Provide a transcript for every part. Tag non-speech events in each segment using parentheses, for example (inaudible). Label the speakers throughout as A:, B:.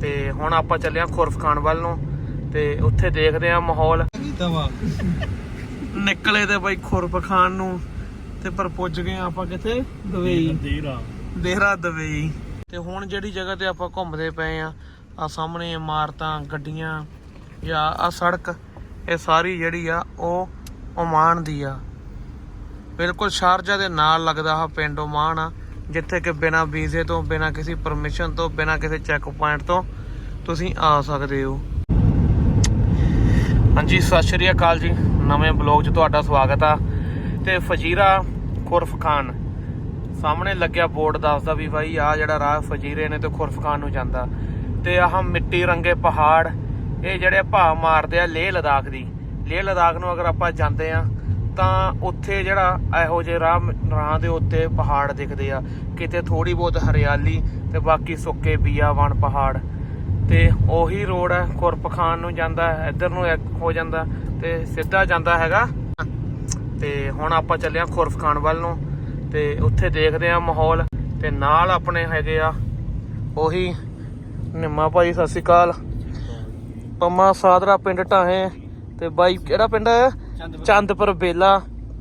A: ਤੇ ਹੁਣ ਆਪਾਂ ਚੱਲੇ ਆ ਖੁਰਫ ਖਾਨ ਵੱਲ ਨੂੰ ਤੇ ਉੱਥੇ ਦੇਖਦੇ ਆ ਮਾਹੌਲ। ਨਿਕਲੇ ਤੇ ਬਾਈ ਖੁਰਫ ਖਾਨ ਨੂੰ ਤੇ ਪਰ ਪੁੱਜ ਗਏ ਆਪਾਂ ਕਿੱਥੇ? ਦੁਬਈ।
B: Deira
A: Deira Dubai. ਤੇ ਹੁਣ ਜਿਹੜੀ ਜਗ੍ਹਾ ਤੇ ਆਪਾਂ ਘੁੰਮਦੇ ਪਏ ਆ ਆ ਸਾਹਮਣੇ ਇਮਾਰਤਾਂ, ਗੱਡੀਆਂ ਜਾਂ ਆ ਸੜਕ, ਇਹ ਸਾਰੀ ਜਿਹੜੀ ਆ ਉਹ ਓਮਾਨ ਦੀ ਆ। ਬਿਲਕੁਲ ਸ਼ਾਰਜਾ ਦੇ ਨਾਲ ਲੱਗਦਾ ਆ ਪਿੰਡ ਓਮਾਨ ਆ। ਜਿੱਥੇ ਕਿ ਬਿਨਾ ਵੀਜ਼ੇ ਤੋਂ, ਬਿਨਾ ਕਿਸੇ ਪਰਮਿਸ਼ਨ ਤੋਂ, ਬਿਨਾ ਕਿਸੇ ਚੈੱਕ ਪੁਆਇੰਟ ਤੋਂ ਤੁਸੀਂ ਆ ਸਕਦੇ ਹੋ। ਹਾਂਜੀ, ਸਤਿ ਸ਼੍ਰੀ ਅਕਾਲ ਜੀ। ਨਵੇਂ ਬਲੌਗ 'ਚ ਤੁਹਾਡਾ ਸਵਾਗਤ ਆ। ਤੇ ਫਜੀਰਾ ਖੁਰਫ ਖਾਨ, ਸਾਹਮਣੇ ਲੱਗਿਆ ਬੋਰਡ ਦੱਸਦਾ ਵੀ ਬਾਈ ਆ ਜਿਹੜਾ ਰਾਹ ਫਜੀਰੇ ਨੇ ਤੇ ਖੁਰਫ ਖਾਨ ਨੂੰ ਜਾਂਦਾ। ਤੇ ਆਹ ਮਿੱਟੀ ਰੰਗੇ ਪਹਾੜ, ਇਹ ਜਿਹੜੇ ਭਾਅ ਮਾਰਦੇ ਆ ਲੇਹ ਲਦਾਖ ਦੀ। ਲੇਹ ਲਦਾਖ ਨੂੰ ਅਗਰ ਆਪਾਂ ਜਾਂਦੇ ਆ ਤਾਂ ਉੱਥੇ ਜਿਹੜਾ ਇਹੋ ਜਿਹੇ ਰਾਹ ਰਾਹ ਦੇ ਉੱਤੇ ਪਹਾੜ ਦਿਖਦੇ ਆ। ਕਿਤੇ ਥੋੜੀ ਬਹੁਤ ਹਰਿਆਲੀ ਤੇ ਬਾਕੀ ਸੁੱਕੇ ਬੀਆਵਾਨ ਪਹਾੜ। ਤੇ ਉਹੀ ਰੋਡ ਹੈ ਖੁਰਪ ਖਾਨ ਨੂੰ ਜਾਂਦਾ, ਇੱਧਰ ਨੂੰ ਹੋ ਜਾਂਦਾ ਤੇ ਸਿੱਧਾ ਜਾਂਦਾ ਹੈਗਾ। ਤੇ ਹੁਣ ਆਪਾਂ ਚੱਲੇ ਆ ਖੁਰਫ ਖਾਨ ਵੱਲ ਨੂੰ ਤੇ ਉੱਥੇ ਦੇਖਦੇ ਆ ਮਾਹੌਲ ਤੇ ਨਾਲ ਆਪਣੇ ਹੈਗੇ ਆ ਉਹੀ ਨਿੰਮਾ ਭਾਈ, ਸਤਿ ਸ਼੍ਰੀ ਅਕਾਲ। ਪੰਮਾ ਸਾਦਰਾ ਪਿੰਡ ਢਾਹੇ ਤੇ ਬਾਈ, ਕਿਹੜਾ ਪਿੰਡ ਹੈ? ਚੰਦਪੁਰ। ਬੇਲਾ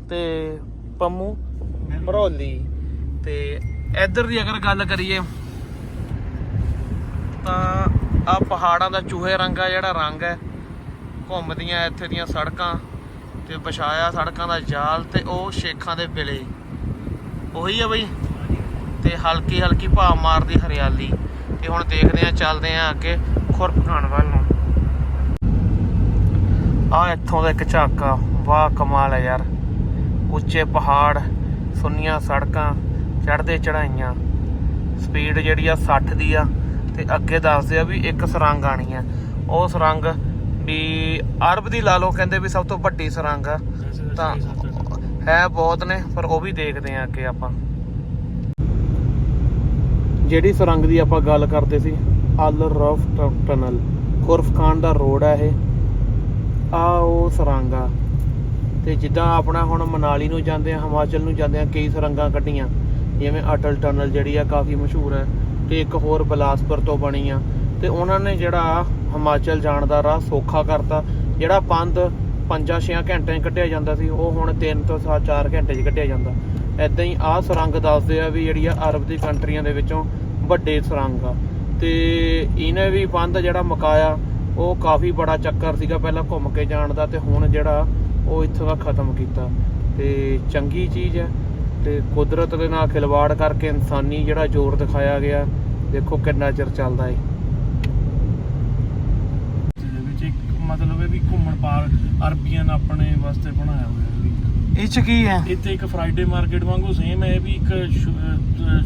A: ਤੇ ਪੰਮੂ। ਮਰੋਲੀ। ਤੇ ਇੱਧਰ ਦੀ ਅਗਰ ਗੱਲ ਕਰੀਏ ਤਾਂ ਆ ਪਹਾੜਾਂ ਦਾ ਚੂਹੇ ਰੰਗਾ ਜਿਹੜਾ ਰੰਗ ਹੈ। ਘੁੰਮਦੀਆਂ ਇੱਥੇ ਦੀਆਂ ਸੜਕਾਂ ਤੇ ਵਿਛਾਇਆ ਸੜਕਾਂ ਦਾ ਜਾਲ ਤੇ ਉਹ ਸ਼ੇਖਾਂ ਦੇ ਬਿਲੇ। ਉਹੀ ਆ ਬਈ। ਤੇ ਹਲਕੀ ਹਲਕੀ ਭਾਵ ਮਾਰਦੀ ਹਰਿਆਲੀ। ਤੇ ਹੁਣ ਦੇਖਦੇ ਆ ਚੱਲਦੇ ਆ ਅੱਗੇ ਖੁਰਪ ਖਾਨ ਵੱਲ ਨੂੰ। ਆ ਇੱਥੋਂ ਦਾ ਇੱਕ ਝਾਕਾ। ਵਾਹ ਕਮਾਲ ਹੈ ਯਾਰ। ਉੱਚੇ ਪਹਾੜ, ਸੁੰਨੀਆਂ ਸੜਕਾਂ ਚੜਦੇ ਚੜਾਈਆਂ ਸਪੀਡ ਜਿਹੜੀ ਆ 60 ਦੀ ਆ ਤੇ ਅੱਗੇ ਦੱਸਦੇ ਆ ਵੀ ਇੱਕ ਸੁਰੰਗ ਆਣੀ ਆ। ਉਹ ਸੁਰੰਗ ਵੀ ਅਰਬ ਦੀ ਲਾ ਲਓ, ਕਹਿੰਦੇ ਵੀ ਸਭ ਤੋਂ ਵੱਡੀ ਸੁਰੰਗ ਆ। ਤਾਂ ਹੈ ਬਹੁਤ ਨੇ, ਪਰ ਉਹ ਵੀ ਦੇਖਦੇ ਆ ਅੱਗੇ ਆਪਾਂ। ਜਿਹੜੀ ਸੁਰੰਗ ਦੀ ਆਪਾਂ ਗੱਲ ਕਰਦੇ ਸੀ, Al Raf tunnel, Khorfakkan ਦਾ ਰੋਡ ਆ ਇਹ। ਆ ਉਹ ਸੁਰੰਗ ਆ। ਤੇ ਜਿੱਦਾਂ ਆਪਣਾ ਹੁਣ ਮਨਾਲੀ ਨੂੰ ਜਾਂਦੇ ਆ, ਹਿਮਾਚਲ ਨੂੰ ਜਾਂਦੇ ਆ, ਕਈ ਸੁਰੰਗਾਂ ਕੱਢੀਆਂ। ਜਿਵੇਂ ਅਟਲ ਟਨਲ ਜਿਹੜੀ ਆ ਕਾਫੀ ਮਸ਼ਹੂਰ ਹੈ ਤੇ ਇੱਕ ਹੋਰ ਬਲਾਸਪੁਰ ਤੋਂ ਬਣੀ ਆ। ਤੇ ਉਹਨਾਂ ਨੇ ਜਿਹੜਾ ਹਿਮਾਚਲ ਜਾਣ ਦਾ ਰਾਹ ਸੌਖਾ ਕਰਤਾ। ਜਿਹੜਾ ਪੰਦ 5-6 ਘੰਟਿਆਂ 'ਚ ਕੱਢਿਆ ਜਾਂਦਾ ਸੀ, ਉਹ ਹੁਣ 3 ਤੋਂ 4 ਘੰਟੇ 'ਚ ਕੱਢਿਆ ਜਾਂਦਾ। ਐਦਾਂ ਹੀ ਆਹ ਸੁਰੰਗ ਦੱਸਦੇ ਆ ਵੀ ਜਿਹੜੀ ਆ ਅਰਬ ਦੀ ਕੰਟਰੀਆਂ ਦੇ ਵਿੱਚੋਂ ਵੱਡੇ ਸੁਰੰਗ ਆ। ਤੇ ਇਹਨੇ ਵੀ ਪੰਦ ਜਿਹੜਾ ਮਕਾਇਆ, ਉਹ ਕਾਫੀ ਬੜਾ ਚੱਕਰ ਸੀਗਾ ਪਹਿਲਾਂ ਘੁੰਮ ਕੇ ਜਾਣ ਦਾ ਤੇ ਹੁਣ ਜਿਹੜਾ ਉਹ ਇੱਥੋਂ ਦਾ ਖਤਮ ਕੀਤਾ। ਤੇ ਚੰਗੀ ਚੀਜ਼ ਹੈ। ਤੇ ਕੁਦਰਤ ਦੇ ਨਾਲ ਖਿਲਵਾੜ ਕਰਕੇ ਇਨਸਾਨੀ ਜਿਹੜਾ ਜ਼ੋਰ ਦਿਖਾਇਆ ਗਿਆ ਦੇਖੋ ਕਿੰਨਾ ਚਿਰ ਚੱਲਦਾ ਏ।
B: ਜਿਹਦੇ ਵਿੱਚ ਇੱਕ ਮਤਲਬ ਇਹ ਵੀ ਘੁੰਮਣ ਪਾਰ ਅਰਬੀਅਨ ਆਪਣੇ ਵਾਸਤੇ ਬਣਾਇਆ ਹੋਇਆ ਵੀ।
A: ਇਹ ਚ ਕੀ ਹੈ?
B: ਇੱਥੇ ਇੱਕ ਫਰਾਈਡੇ ਮਾਰਕੀਟ ਵਾਂਗੂ ਸੇਮ ਹੈ ਇਹ ਵੀ ਇੱਕ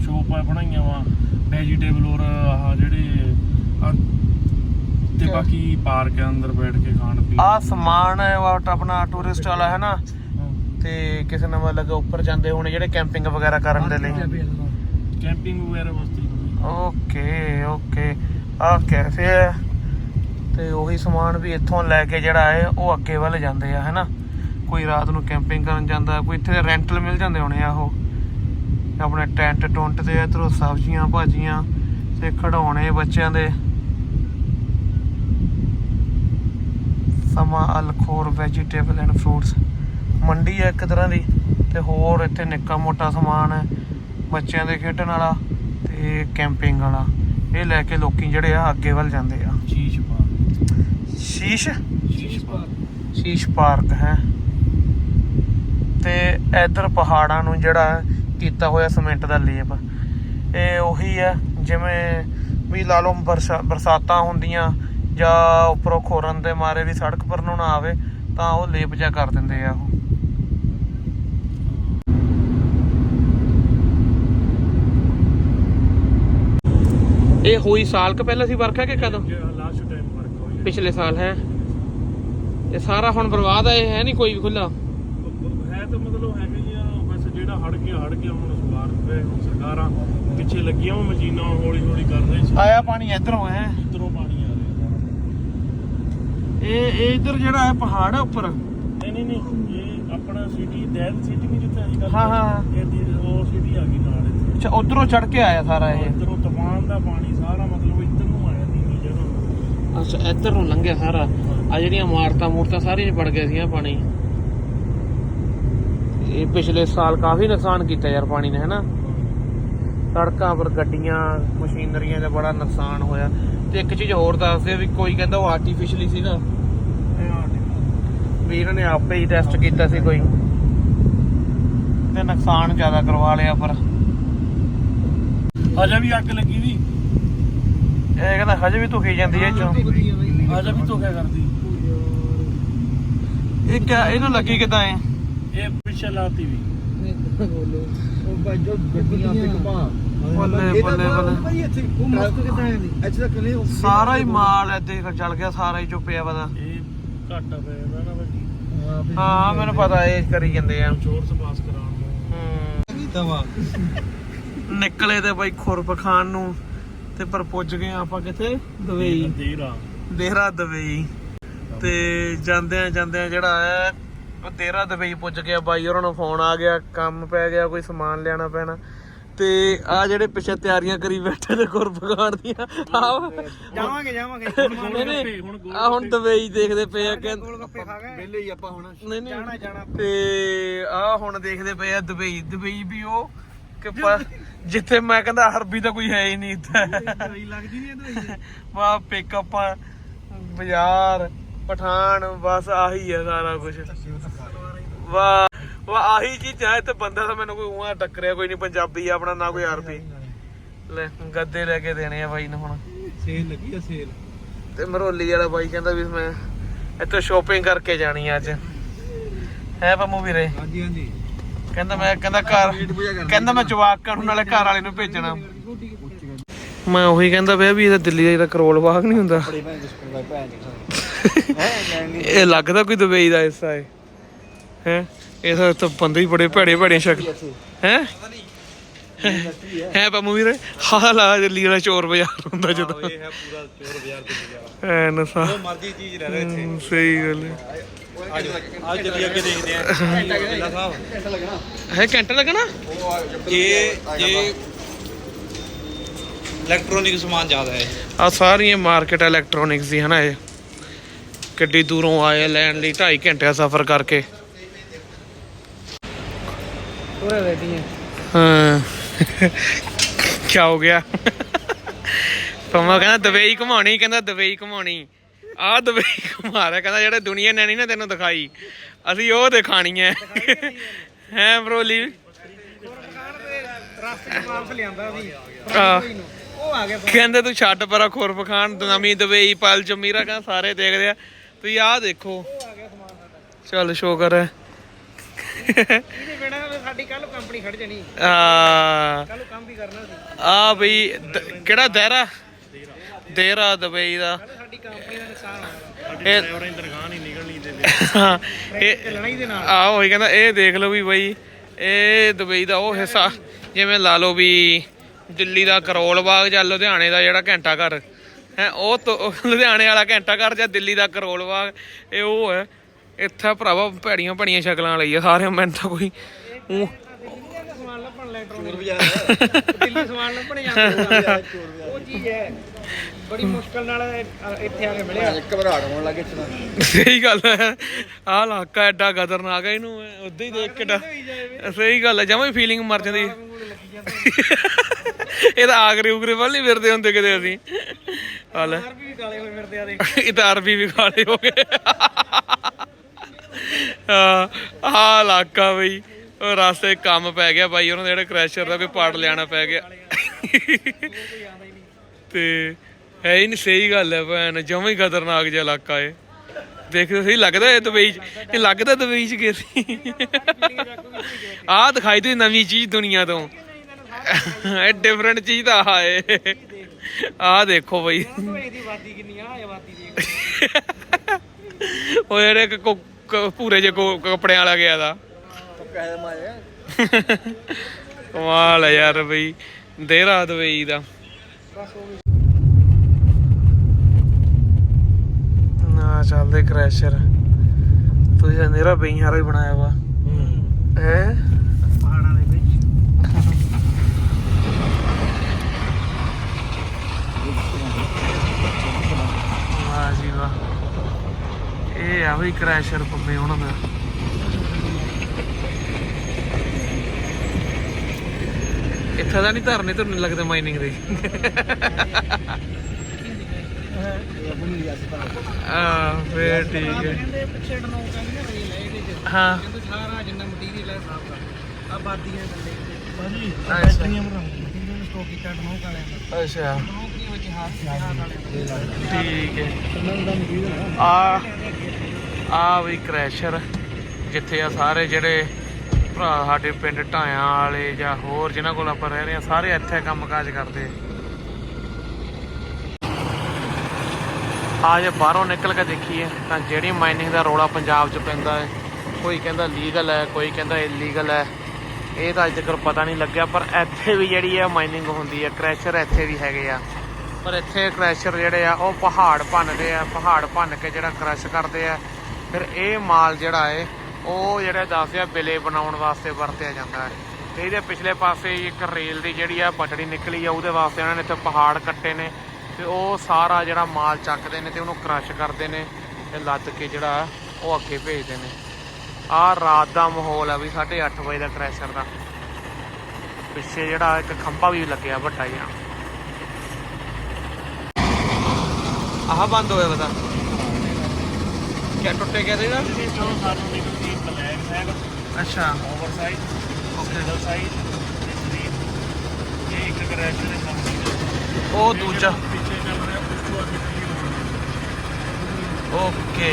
B: ਸ਼ੋਪ ਆ ਬਣਾਈਆਂ ਵਾ। ਵੈਜੀਟੇਬਲ ਔਰ ਆਹ ਜਿਹੜੇ ਤੇ ਬਾਕੀ ਪਾਰਕ ਦੇ ਅੰਦਰ ਬੈਠ ਕੇ ਖਾਣ ਪੀਣ।
A: ਆ ਸਮਾਨ ਹੈ ਉਹ ਆਪਣਾ ਟੂਰਿਸਟ ਵਾਲਾ ਹੈ ਨਾ। ਤੇ ਕਿਸੇ ਨੇ ਮਤਲਬ ਉੱਪਰ ਜਾਂਦੇ ਹੋਣੇ ਜਿਹੜੇ ਕੈਂਪਿੰਗ ਵਗੈਰਾ ਕਰਨ ਦੇ ਲਈ।
B: ਕੈਂਪਿੰਗ ਵਗੈਰਾ ਵਾਸਤੇ।
A: ਓਕੇ ਓਕੇ ਆ ਕੈਫੇ ਹੈ। ਤੇ ਉਹੀ ਸਮਾਨ ਵੀ ਇੱਥੋਂ ਲੈ ਕੇ ਜਿਹੜਾ ਹੈ ਉਹ ਅੱਗੇ ਵੱਲ ਜਾਂਦੇ ਆ ਹੈਨਾ ਕੋਈ ਰਾਤ ਨੂੰ ਕੈਂਪਿੰਗ ਕਰਨ ਜਾਂਦਾ ਕੋਈ ਇੱਥੇ ਰੈਂਟਲ ਮਿਲ ਜਾਂਦੇ ਹੋਣੇ ਆ ਉਹ। ਆਪਣੇ ਟੈਂਟ ਟੁੰਟ ਤੇ ਇਧਰੋਂ ਸਬਜ਼ੀਆਂ ਭਾਜੀਆਂ ਤੇ ਖਡਾਉਣੇ ਬੱਚਿਆਂ ਦੇ। ਸਮਾਂ ਅਲਖੋਰ ਵੈਜੀਟੇਬਲ ਐਂਡ ਫਰੂਟਸ ਮੰਡੀ ਹੈ ਇੱਕ ਤਰ੍ਹਾਂ ਦੀ ਤੇ ਹੋਰ ਇੱਥੇ ਨਿੱਕਾ ਮੋਟਾ ਸਮਾਨ ਹੈ ਬੱਚਿਆਂ ਦੇ ਖੇਡਣ ਵਾਲਾ ਤੇ ਕੈਂਪਿੰਗ ਵਾਲਾ। ਇਹ ਲੈ ਕੇ ਲੋਕੀ ਜਿਹੜੇ ਆ ਅੱਗੇ ਵੱਲ ਜਾਂਦੇ ਆ।
B: Sheesh park.
A: Sheesh?
B: Sheesh park.
A: Sheesh park ਹੈ। ਤੇ ਇਧਰ ਪਹਾੜਾਂ ਨੂੰ ਜਿਹੜਾ ਕੀਤਾ ਹੋਇਆ ਸੀਮੈਂਟ ਦਾ ਲੇਪ। ਇਹ ਉਹੀ ਹੈ ਜਿਵੇਂ ਵੀ ਲਾ ਲਓ ਬਰਸਾ ਬਰਸਾਤਾਂ ਹੁੰਦੀਆਂ ਜਾਂ ਉੱਪਰੋਂ ਖੋਰਨ ਦੇ ਮਾਰੇ ਵੀ ਸੜਕ ਪਰ ਨੂੰ ਨਾ ਆਵੇ ਤਾਂ ਉਹ ਲੇਪ ਜਿਹਾ ਕਰ ਦਿੰਦੇ ਆ ਉਹ। ਇਹ ਹੋਈ ਸਾਲ ਕ ਪਹਿਲਾਂ ਸੀ ਵਰਖਾ ਕਿ ਕਦੋਂ?
B: ਲਾਸਟ ਟਾਈਮ ਵਰਕ ਹੋਈ
A: ਪਿਛਲੇ ਸਾਲ ਹੈ? ਇਹ ਸਾਰਾ ਹੁਣ ਬਰਬਾਦ ਇਹ ਹੈ ਨਹੀਂ ਕੋਈ ਵੀ ਖੁੱਲਾ
B: ਹੈ ਤਾਂ ਮਤਲਬ ਹੈਗਾ ਹੀ ਆ ਬਸ ਜਿਹੜਾ ਹੜ ਗਿਆ ਹੜ ਗਿਆ ਹੁਣ ਪਏ ਹੁਣ ਸਰਕਾਰਾਂ ਪਿੱਛੇ ਲੱਗੀਆਂ ਉਹ ਮਸ਼ੀਨਾਂ ਹੌਲੀ ਹੌਲੀ ਕਰ ਰਹੇ ਸੀ।
A: ਆਇਆ ਪਾਣੀ ਇਧਰੋਂ ਹੈ?
B: ਇਧਰੋਂ ਆ
A: ਇਹ ਇਹ ਇਧਰ ਜਿਹੜਾ ਹੈ ਪਹਾੜ ਹੈ ਉੱਪਰ।
B: ਨਹੀਂ ਨਹੀਂ ਨਹੀਂ ਇਹ ਆਪਣਾ ਸਿਟੀ ਦੈਲ ਸਿਟੀ ਨਹੀਂ ਜਿੱਥੇ ਅਸੀਂ ਗੱਲ
A: ਹਾਂ, ਹਾਂ,
B: ਰਹੇ, ਇਹਦੀ ਉਹ ਸਿਟੀ ਆ ਗਈ ਨਾਲ ਇੱਥੇ।
A: ਅੱਛਾ ਉਧਰੋਂ ਚੜ ਕੇ ਆਇਆ ਸਾਰਾ ਇਹ।
B: ਇਧਰੋਂ ਤੂਫਾਨ ਦਾ ਪਾਣੀ ਸਾਰਾ ਮਤਲਬ ਇੱਧਰ ਨੂੰ ਆਇਆ ਨੀਵੀਂ
A: ਅੱਛਾ ਇੱਧਰ ਨੂੰ ਲੰਘਿਆ ਸਾਰਾ। ਆ ਜਿਹੜੀਆਂ ਇਮਾਰਤਾਂ ਮੂਰਤਾਂ ਸਾਰੀਆਂ 'ਚ ਵੜ ਗਿਆ ਸੀ ਪਾਣੀ। ਇਹ ਪਿਛਲੇ ਸਾਲ ਕਾਫੀ ਨੁਕਸਾਨ ਕੀਤਾ ਯਾਰ ਪਾਣੀ ਨੇ ਹੈਨਾ ਸੜਕਾਂ ਪਰ ਗੱਡੀਆਂ ਮਸ਼ੀਨਰੀਆਂ ਦਾ ਬੜਾ ਨੁਕਸਾਨ ਹੋਇਆ। ਤੇ ਇੱਕ ਚੀਜ਼ ਹੋਰ ਦੱਸਦੇ ਵੀ ਕੋਈ ਕਹਿੰਦਾ ਉਹ ਆਰਟੀਫੀਸ਼ੀਅਲੀ ਸੀਗਾ ਵੀ ਇਹਨਾਂ ਨੇ ਆਪੇ ਹੀ ਟੈਸਟ ਕੀਤਾ ਸੀ ਕੋਈ। ਤੇ ਨੁਕਸਾਨ ਜ਼ਿਆਦਾ ਕਰਵਾ ਲਿਆ ਪਰ।
B: ਅਜਾ ਵੀ ਅੱਗ ਲੱਗੀ ਵੀ।
A: ਇਹ ਕਹਿੰਦਾ ਹਜੇ ਵੀ ਧੁਖੀ ਜਾਂਦੀ ਹੈ ਇਹ ਚੋਂ
B: ਅਜਾ ਵੀ ਧੋਖਾ ਕਰਦੀ।
A: ਇਹ ਕਿਆ ਇਹਨੂੰ ਲੱਗੀ ਕਿਦਾਂ ਹੈ
B: ਇਹ ਪਿੱਛੇ ਲਾਤੀ ਵੀ।
A: ਬੱਲੇ। ਬੱਲੇ ਬੱਲੇ ਸਾਰਾ ਹੀ ਮਾਲ ਇੱਥੇ ਚਲ ਗਿਆ ਸਾਰਾ ਹੀ ਚੁੱਪਿਆ ਪਤਾ।
B: ਇਹ ਘਾਟਾ ਪੈ ਜਾਂਦਾ ਨਾ ਭਾਜੀ
A: ਹਾਂ ਮੈਨੂੰ ਪਤਾ ਇਹ ਕਰੀ ਜਾਂਦੇ ਆ।
B: ਇੰਸ਼ੋਰੈਂਸ ਪਾਸ ਕਰਾਉਣ ਨੂੰ।
A: ਹੂੰ। ਨਿਕਲੇ ਤੇ ਬਾਈ ਖੁਰਪ ਖਾਨ ਨੂੰ ਤੇ ਪਰ ਪੁੱਜ ਗਏ ਆਪਾਂ ਕਿੱਥੇ? ਦੁਬਈ।
B: Deira
A: Deira. ਦੁਬਈ। ਤੇ ਜਾਂਦਿਆਂ ਜਾਂਦਿਆਂ ਜਿਹੜਾ ਹੈ ਉਹ ਦੇਹਰਾ ਦੁਬਈ ਪੁੱਜ ਗਿਆ। ਬਾਈ ਉਹਨਾਂ ਨੂੰ ਫੋਨ ਆ ਗਿਆ ਕੰਮ ਪੈ ਗਿਆ ਕੋਈ ਸਮਾਨ ਲਿਆਣਾ ਪੈਣਾ। ਤੇ ਆ ਜਿਹੜੇ ਪਿੱਛੇ ਤਿਆਰੀਆਂ ਕਰੀ ਬੈਠੇ ਨੇ ਖੁਰਪ ਖਾਨ ਦੀਆਂ
C: ਜਾਵਾਂਗੇ ਜਾਵਾਂਗੇ।
A: ਨਹੀਂ ਨਹੀਂ ਆ ਹੁਣ ਦੁਬਈ ਦੇਖਦੇ ਪਏ ਆ ਕਹਿੰਦੇ
C: ਪਹਿਲੇ ਹੀ ਆਪਾਂ ਹੁਣ।
A: ਨਹੀਂ ਨਹੀਂ।
C: ਜਾਣਾ ਜਾਣਾ।
A: ਤੇ ਆ ਹੁਣ ਦੇਖਦੇ ਪਏ ਆ ਦੁਬਈ। ਦੁਬਈ ਵੀ ਉਹ ਕਿ ਜਿੱਥੇ ਮੈਂ ਕਹਿੰਦਾ ਅਰਬੀ ਤਾਂ ਕੋਈ ਹੈ ਹੀ ਨਹੀਂ ਇੱਥੇ।
C: ਦਵਾਈ ਲੱਗਦੀ ਨਹੀਂ ਦਵਾਈ
A: ਵਾਹ ਪਿਕਅਪ ਬਾਜ਼ਾਰ ਪਠਾਨ ਬਸ ਆਹੀ ਹੈ ਸਾਰਾ ਕੁਝ ਵਾਹ। ਵਾਹ ਆਹੀ ਚੀਜ਼ਾਂ ਇੱਥੇ ਬੰਦਾ ਤਾਂ ਮੈਨੂੰ ਕੋਈ ਉਹਾਂ ਟੱਕਰਿਆ ਕੋਈ ਨਹੀਂ ਪੰਜਾਬੀ ਆ ਆਪਣਾ ਨਾ ਕੋਈ ਅਰਬੀ। ਲੈ ਗੱਦੇ ਲੈ ਕੇ ਦੇਣੇ ਆ ਬਾਈ ਨੂੰ ਹੁਣ।
C: ਸੇਲ ਲੱਗੀ ਆ ਸੇਲ।
A: ਤੇ ਮਰੋਲੀ ਵਾਲਾ ਬਾਈ ਕਹਿੰਦਾ ਵੀ ਮੈਂ ਇੱਥੋਂ ਸ਼ੋਪਿੰਗ ਕਰਕੇ ਜਾਣੀ ਆ ਅੱਜ। ਹੈ ਪੰਮੂ ਵੀਰੇ?
C: ਹਾਂਜੀ ਹਾਂਜੀ।
A: ਕਹਿੰਦਾ ਮੈਂ ਕਹਿੰਦਾ ਘਰ ਕਹਿੰਦਾ ਮੈਂ ਜਵਾਕਾਂ ਨੂੰ ਨਾਲੇ ਘਰ ਵਾਲੇ ਨੂੰ ਭੇਜਣਾ। ਮੈਂ ਉਹੀ ਕਹਿੰਦਾ ਪਿਆ ਵੀ ਇਹਦਾ ਦਿੱਲੀ ਦਾ ਕਰੋਲ ਬਾਗ ਨਹੀਂ ਹੁੰਦਾ। (laughs) ਇਹ ਲੱਗਦਾ ਕੋਈ ਦੁਬਈ ਦਾ ਹਿੱਸਾ ਹੈ ਹੈ? ਇਹ ਤਾਂ- ਤਾਂ ਬੰਦੇ ਹੀ ਬੜੇ ਭੈੜੇ ਭੈੜੇ ਸ਼ਕਲ ਹੈ? ਹੈ ਪੰਮੂ ਵੀਰੇ ਹਾਲ ਆ ਦਿੱਲੀ ਵਾਲਾ ਚੋਰ ਬਾਜ਼ਾਰ ਹੁੰਦਾ ਜਦੋਂ।
C: ਇਹ ਹੈ ਪੂਰਾ ਚੋਰ ਬਾਜ਼ਾਰ ਬਾਜ਼ਾਰ
A: ਐ ਨਸਾ
C: ਜੋ ਮਰਜ਼ੀ ਚੀਜ਼ ਲੈ ਲੈ ਇੱਥੇ।
A: ਸਹੀ ਗੱਲ ਹੈ।
C: ਅੱਜ ਅੱਜ ਜਲਦੀ ਅੱਗੇ ਦੇਖਦੇ ਆਂ ਅੱਲਾ ਸਾਹਿਬ।
A: ਹੈ ਘੰਟਾ ਲੱਗਣਾ?
C: ਜੇ ਜੇ ਇਲੈਕਟ੍ਰੋਨਿਕ ਸਮਾਨ ਜ਼ਿਆਦਾ ਹੈ।
A: ਆ ਸਾਰੀਆਂ ਮਾਰਕੀਟ ਇਲੈਕਟ੍ਰੋਨਿਕਸ ਦੀ ਹਨਾ ਇਹ। ਕਿੱਡੀ ਦੂਰੋਂ ਆਏ ਆ ਲੈਣ ਲਈ 2.5 ਘੰਟੇ ਦਾ ਸਫ਼ਰ ਕਰਕੇ। ਰੈਡੀ ਹੈ ਹਾਂ। ਕੀ ਹੋ ਗਿਆ? ਪੰਮਾ ਕਹਿੰਦਾ ਦੁਬਈ ਘੁਮਾਉਣੀ ਕਹਿੰਦਾ ਦੁਬਈ ਘੁਮਾਉਣੀ। ਆ ਦੁਬਈ ਘੁਮਾ ਰਿਹਾ ਕਹਿੰਦਾ ਜਿਹੜੇ ਦੁਨੀਆ ਨੇ ਨਹੀਂ ਨਾ ਤੈਨੂੰ ਦਿਖਾਈ ਅਸੀਂ ਉਹ ਦਿਖਾਣੀ ਹੈ ਹੈ ਬਰੋਲੀ
C: ਰਸਤੇ ਚ ਵਾਪਸ ਲਿਆਂਦਾ ਸੀ
A: ਆ।
C: ਉਹ ਆ ਗਿਆ
A: ਕਹਿੰਦੇ ਤੂੰ ਛੱਡ ਪਰਾ ਖੁਰਪ ਖਾਨ ਨਵੀਂ ਦੁਬਈ ਪਲ ਜਮੀਰਾ ਕਹਿੰਦਾ ਸਾਰੇ ਦੇਖਦੇ ਆ। ਤੁਸੀਂ ਆਹ ਦੇਖੋ। ਚੱਲ ਸ਼ੁਕਰ ਹੈ
C: ਇਹਦੇ ਬਿਨਾ ਸਾਡੀ ਕੱਲ ਕੰਪਨੀ ਖੜ ਜਣੀ।
A: ਆ।
C: ਕੱਲ ਕੰਮ ਵੀ ਕਰਨਾ ਸੀ।
A: ਆ ਬਈ ਦ- ਕਿਹੜਾ ਦਹਿਰਾ? ਦੇਰਾ ਦੁਬਈ ਦਾ।
C: ਸਾਡੀ ਕੰਪਨੀ ਦਾ ਨੁਕਸਾਨ ਹੋਇਆ
A: ਇਹ
B: ਡਰਾਈਵਰਾਂ ਦੀ ਤਨਖਾਹ ਨਹੀਂ ਨਿਕਲਣੀ ਤੇ
A: ਹਾਂ, ਇਹ
C: ਚੱਲਣਾ ਹੀ ਦੇ ਨਾਲ।
A: ਆ ਉਹੀ ਕਹਿੰਦਾ ਇਹ ਦੇਖ ਲਓ ਵੀ ਬਈ ਇਹ ਦੁਬਈ ਦਾ ਉਹ ਹਿੱਸਾ ਜਿਵੇਂ ਲਾ ਲਓ ਵੀ ਦਿੱਲੀ ਦਾ ਕਰੋਲ ਬਾਗ ਜਾਂ ਲੁਧਿਆਣੇ ਦਾ ਜਿਹੜਾ ਘੰਟਾ ਘਰ। ਹੈ ਉਹ ਤੋਂ ਉਹ ਲੁਧਿਆਣੇ ਵਾਲਾ ਘੰਟਾ ਘਰ ਜਾਂ ਦਿੱਲੀ ਦਾ ਕਰੋਲ ਬਾਗ ਇਹ ਉਹ ਹੈ। ਇੱਥੇ ਭਰਾਵਾ ਭੈੜੀਆਂ ਭੈੜੀਆਂ ਸ਼ਕਲਾਂ ਲਈ ਆ ਸਾਰੇ ਮੈਂ ਤਾਂ ਕੋਈ ਊਂ
C: ਸਮਾਨ ਲੱਭਣ ਇਲੈਕਟ੍ਰੋਨਿਕ ਬਾਜ਼ਾਰ ਦਿੱਲੀ ਸਮਾਨ ਲੱਭਣ ਜਾਂਦਾ ਉਹ। ਚੀਜ਼ ਹੈ ਬੜੀ ਮੁਸ਼ਕਲ ਨਾਲ ਇੱਥੇ ਆ ਕੇ ਮਿਲਿਆ ਘਬਰਾਹਟ ਹੋਣ ਲੱਗੇ ਚਣਾ
A: ਸਹੀ ਗੱਲ ਹੈ। ਆਹ ਇਲਾਕਾ ਐਡਾ ਖਤਰਨਾਕ ਹੈ ਇਹਨੂੰ। ਉਦਾਂ ਹੀ ਦੇਖ ਕੇ ਡਰ। ਸਹੀ ਗੱਲ ਹੈ, ਜਮਾਂ ਹੀ ਫੀਲਿੰਗ ਮਰ ਜਾਂਦੀ। ਇਹ ਤਾਂ ਆਗਰੇ ਉਗਰੇ ਵੱਲ ਨਹੀਂ ਫਿਰਦੇ ਹੁੰਦੇ ਕਿਤੇ ਅਸੀਂ। ਹਾਲ
C: ਅਰਬੀ ਵੀ ਕਾਲੇ ਹੋਏ ਫਿਰਦੇ ਆ ਦੇ
A: ਇਹ ਤਾਂ ਅਰਬੀ ਵੀ ਖਾਲੇ ਹੋ ਗਏ ਆ ਆਹ ਇਲਾਕਾ ਬਈ। ਉਹ ਰਾਸਤੇ ਕੰਮ ਪੈ ਗਿਆ ਬਾਈ, ਉਹਨਾਂ ਦੇ ਜਿਹੜੇ ਕ੍ਰੈਸ਼ਰ ਦਾ ਕੋਈ ਪਾਰਟ ਲਿਆਣਾ ਪੈ ਗਿਆ। ਤੇ ਹੈ ਹੀ ਨਹੀਂ, ਸਹੀ ਗੱਲ ਹੈ ਭੈਣ, ਜਮਾਂ ਹੀ ਖਤਰਨਾਕ ਜਿਹਾ ਇਲਾਕਾ ਏ ਦੇਖਦੇ ਸਹੀ ਲੱਗਦਾ ਇਹ ਦੁਬਈ ਚ? ਇਹ ਲੱਗਦਾ ਦੁਬਈ ਚ ਗਏ ਸੀ ਆਹ ਦਿਖਾਈ ਦੇ ਨਵੀਂ ਚੀਜ਼ ਦੁਨੀਆ ਤੋਂ। ਇਹ ਡਿਫਰੈਂਟ ਚੀਜ਼ ਤਾਂ ਆਹ ਏ ਆਹ ਦੇਖੋ ਬਈ।
C: ਦੁਬਈ ਆਬਾਦੀ ਕਿੰਨੀ ਆ ਆਬਾਦੀ ਦੀ
A: ਉਹ ਜਿਹੜੇ ਪੂਰੇ ਜੇ ਕੱਪੜਿਆਂ ਵਾਲਾ ਗਿਆ ਦਾ।
C: ਪੈਸੇ ਮਾਰੇ
A: ਕਮਾਲ ਹੈ ਯਾਰ ਬਈ ਦੇਰਾ ਦੁਬਈ ਦਾ। ਨਾ ਚੱਲਦੇ ਕ੍ਰੈਸ਼ਰ ਤੁਸੀਂ ਤਾਂ ਨੇਰਾ ਬਈ ਹਾਰਾ ਹੀ ਬਣਾਇਆ ਵਾ। ਹੈ।
C: ਪਹਾੜਾਂ ਦੇ ਵਿੱਚ।
A: ਆ ਇਹ ਆ ਵੀ ਕ੍ਰੈਸ਼ਰ ਪੰਮੇ ਉਹਨਾਂ ਦਾ ਇੱਥੇ ਦਾ ਨਹੀਂ ਧਰਨੇ ਤੁਹਾਨੂੰ ਲੱਗਦਾ ਮਾਈਨਿੰਗ ਦੇ। ਆ ਫੇਰ ਠੀਕ ਹੈ।
C: ਕਹਿੰਦੇ ਪਿੱਛੇ ਡਨੋ ਕਹਿੰਦੇ ਨੇ ਰੇਲ ਹੈ ਇਹਦੇ ਚ
A: ਹਾਂ।
C: ਕਹਿੰਦੇ ਸਾਰਾ ਜਿੰਨਾ ਮਟੀਰੀਅਲ ਹੈ ਸਾਫ਼ ਕਰ। ਆ ਬਾਦੀਆਂ ਥੱਲੇ।
B: ਭਾਜੀ। ਬੈਟਰੀਆਂ ਬਣਾਉਂਦੇ
C: ਮਟੀਰੀਅਲ ਸਟੋਕ ਕੀਤਾ ਡਨੋ ਵਾਲਿਆਂ ਦਾ।
A: ਅੱਛਾ।
C: ਡਨੋ ਕੀ ਵਿੱਚ ਹਾਥ ਹਾਥ ਵਾਲਿਆਂ ਦਾ?
A: ਠੀਕ ਹੈ।
B: ਇਹਨਾਂ ਦਾ ਮਟੀਰੀਅਲ
A: ਆ ਆ ਵੀ ਕ੍ਰੈਸ਼ਰ ਜਿੱਥੇ ਆ ਸਾਰੇ ਜਿਹੜੇ ਭਰਾ ਸਾਡੇ ਪਿੰਡ ਢਾਇਆਂ ਵਾਲੇ ਜਾਂ ਹੋਰ ਜਿਨ੍ਹਾਂ ਕੋਲ ਆਪਾਂ ਰਹਿ ਰਹੇ ਆ ਸਾਰੇ ਇੱਥੇ ਕੰਮਕਾਜ ਕਰਦੇ। ਆ ਜੇ ਬਾਹਰੋਂ ਨਿਕਲ ਕੇ ਦੇਖੀਏ, ਤਾਂ ਜਿਹੜੀ ਮਾਈਨਿੰਗ ਦਾ ਰੋਲਾ ਪੰਜਾਬ 'ਚ ਪੈਂਦਾ ਹੈ, ਕੋਈ ਕਹਿੰਦਾ ਲੀਗਲ ਹੈ, ਕੋਈ ਕਹਿੰਦਾ ਇਲੀਗਲ ਹੈ, ਇਹ ਤਾਂ ਅੱਜ ਤੱਕ ਪਤਾ ਨਹੀਂ ਲੱਗਿਆ, ਪਰ ਇੱਥੇ ਵੀ ਜਿਹੜੀ ਹੈ ਮਾਈਨਿੰਗ ਹੁੰਦੀ ਹੈ ਕ੍ਰੈਸ਼ਰ ਇੱਥੇ ਵੀ ਹੈਗੇ ਆ। ਪਰ ਇੱਥੇ ਕ੍ਰੈਸ਼ਰ ਜਿਹੜੇ ਆ, ਉਹ ਪਹਾੜ ਭੰਨਦੇ ਆ, ਪਹਾੜ ਭੰਨ ਕੇ ਜਿਹੜਾ ਕ੍ਰਸ਼ ਕਰਦੇ ਆ, ਫਿਰ ਇਹ ਮਾਲ ਜਿਹੜਾ ਹੈ ਉਹ ਜਿਹੜਾ ਦੱਸਦੇ ਆ ਬਿਲੇ ਬਣਾਉਣ ਵਾਸਤੇ ਵਰਤਿਆ ਜਾਂਦਾ ਹੈ। ਤੇ ਇਹਦੇ ਪਿਛਲੇ ਪਾਸੇ ਇੱਕ ਰੇਲ ਦੀ ਜਿਹੜੀ ਆ ਪਟੜੀ ਨਿਕਲੀ ਆ, ਉਹਦੇ ਵਾਸਤੇ ਉਹਨਾਂ ਨੇ ਇੱਥੇ ਪਹਾੜ ਕੱਟੇ ਨੇ ਤੇ ਉਹ ਸਾਰਾ ਜਿਹੜਾ ਮਾਲ ਚੱਕਦੇ ਨੇ ਤੇ ਉਹਨੂੰ ਕ੍ਰਸ਼ ਕਰਦੇ ਨੇ ਤੇ ਲੱਦ ਕੇ ਜਿਹੜਾ ਉਹ ਅੱਗੇ ਭੇਜਦੇ ਨੇ। ਆਹ ਰਾਤ ਦਾ ਮਾਹੌਲ ਆ ਵੀ 8:30 ਵਜੇ ਦਾ ਕ੍ਰੈਸ਼ਰ ਦਾ। ਪਿੱਛੇ ਜਿਹੜਾ ਇੱਕ ਖੰਭਾ ਵੀ ਲੱਗਿਆ ਵੱਡਾ ਜਿਹਾ। ਆਹ ਬੰਦ ਹੋਇਆ ਪਤਾ। ਕਿਆ ਟੁੱਟੇ ਗਿਆ ਸੀਗਾ
B: ਇਹ ਸਾਨੂੰ ਨਿਕਲਦੀ ਬਲੈਕ ਹੈਗ
A: ਅੱਛਾ
B: ਓਵਰਸਾਈਜ਼ ਓਕੇ ਸਾਈਜ਼ ਇਹ ਇੱਕ ਕ੍ਰੈਸ਼ਰ ਦੇ ਸਾਹਮਣੇ।
A: ਉਹ ਦੂਜਾ।
B: ਪਿੱਛੇ ਚੱਲ ਰਿਹਾ ਉਸ ਤੋਂ ਅੱਗੇ
A: ਓਕੇ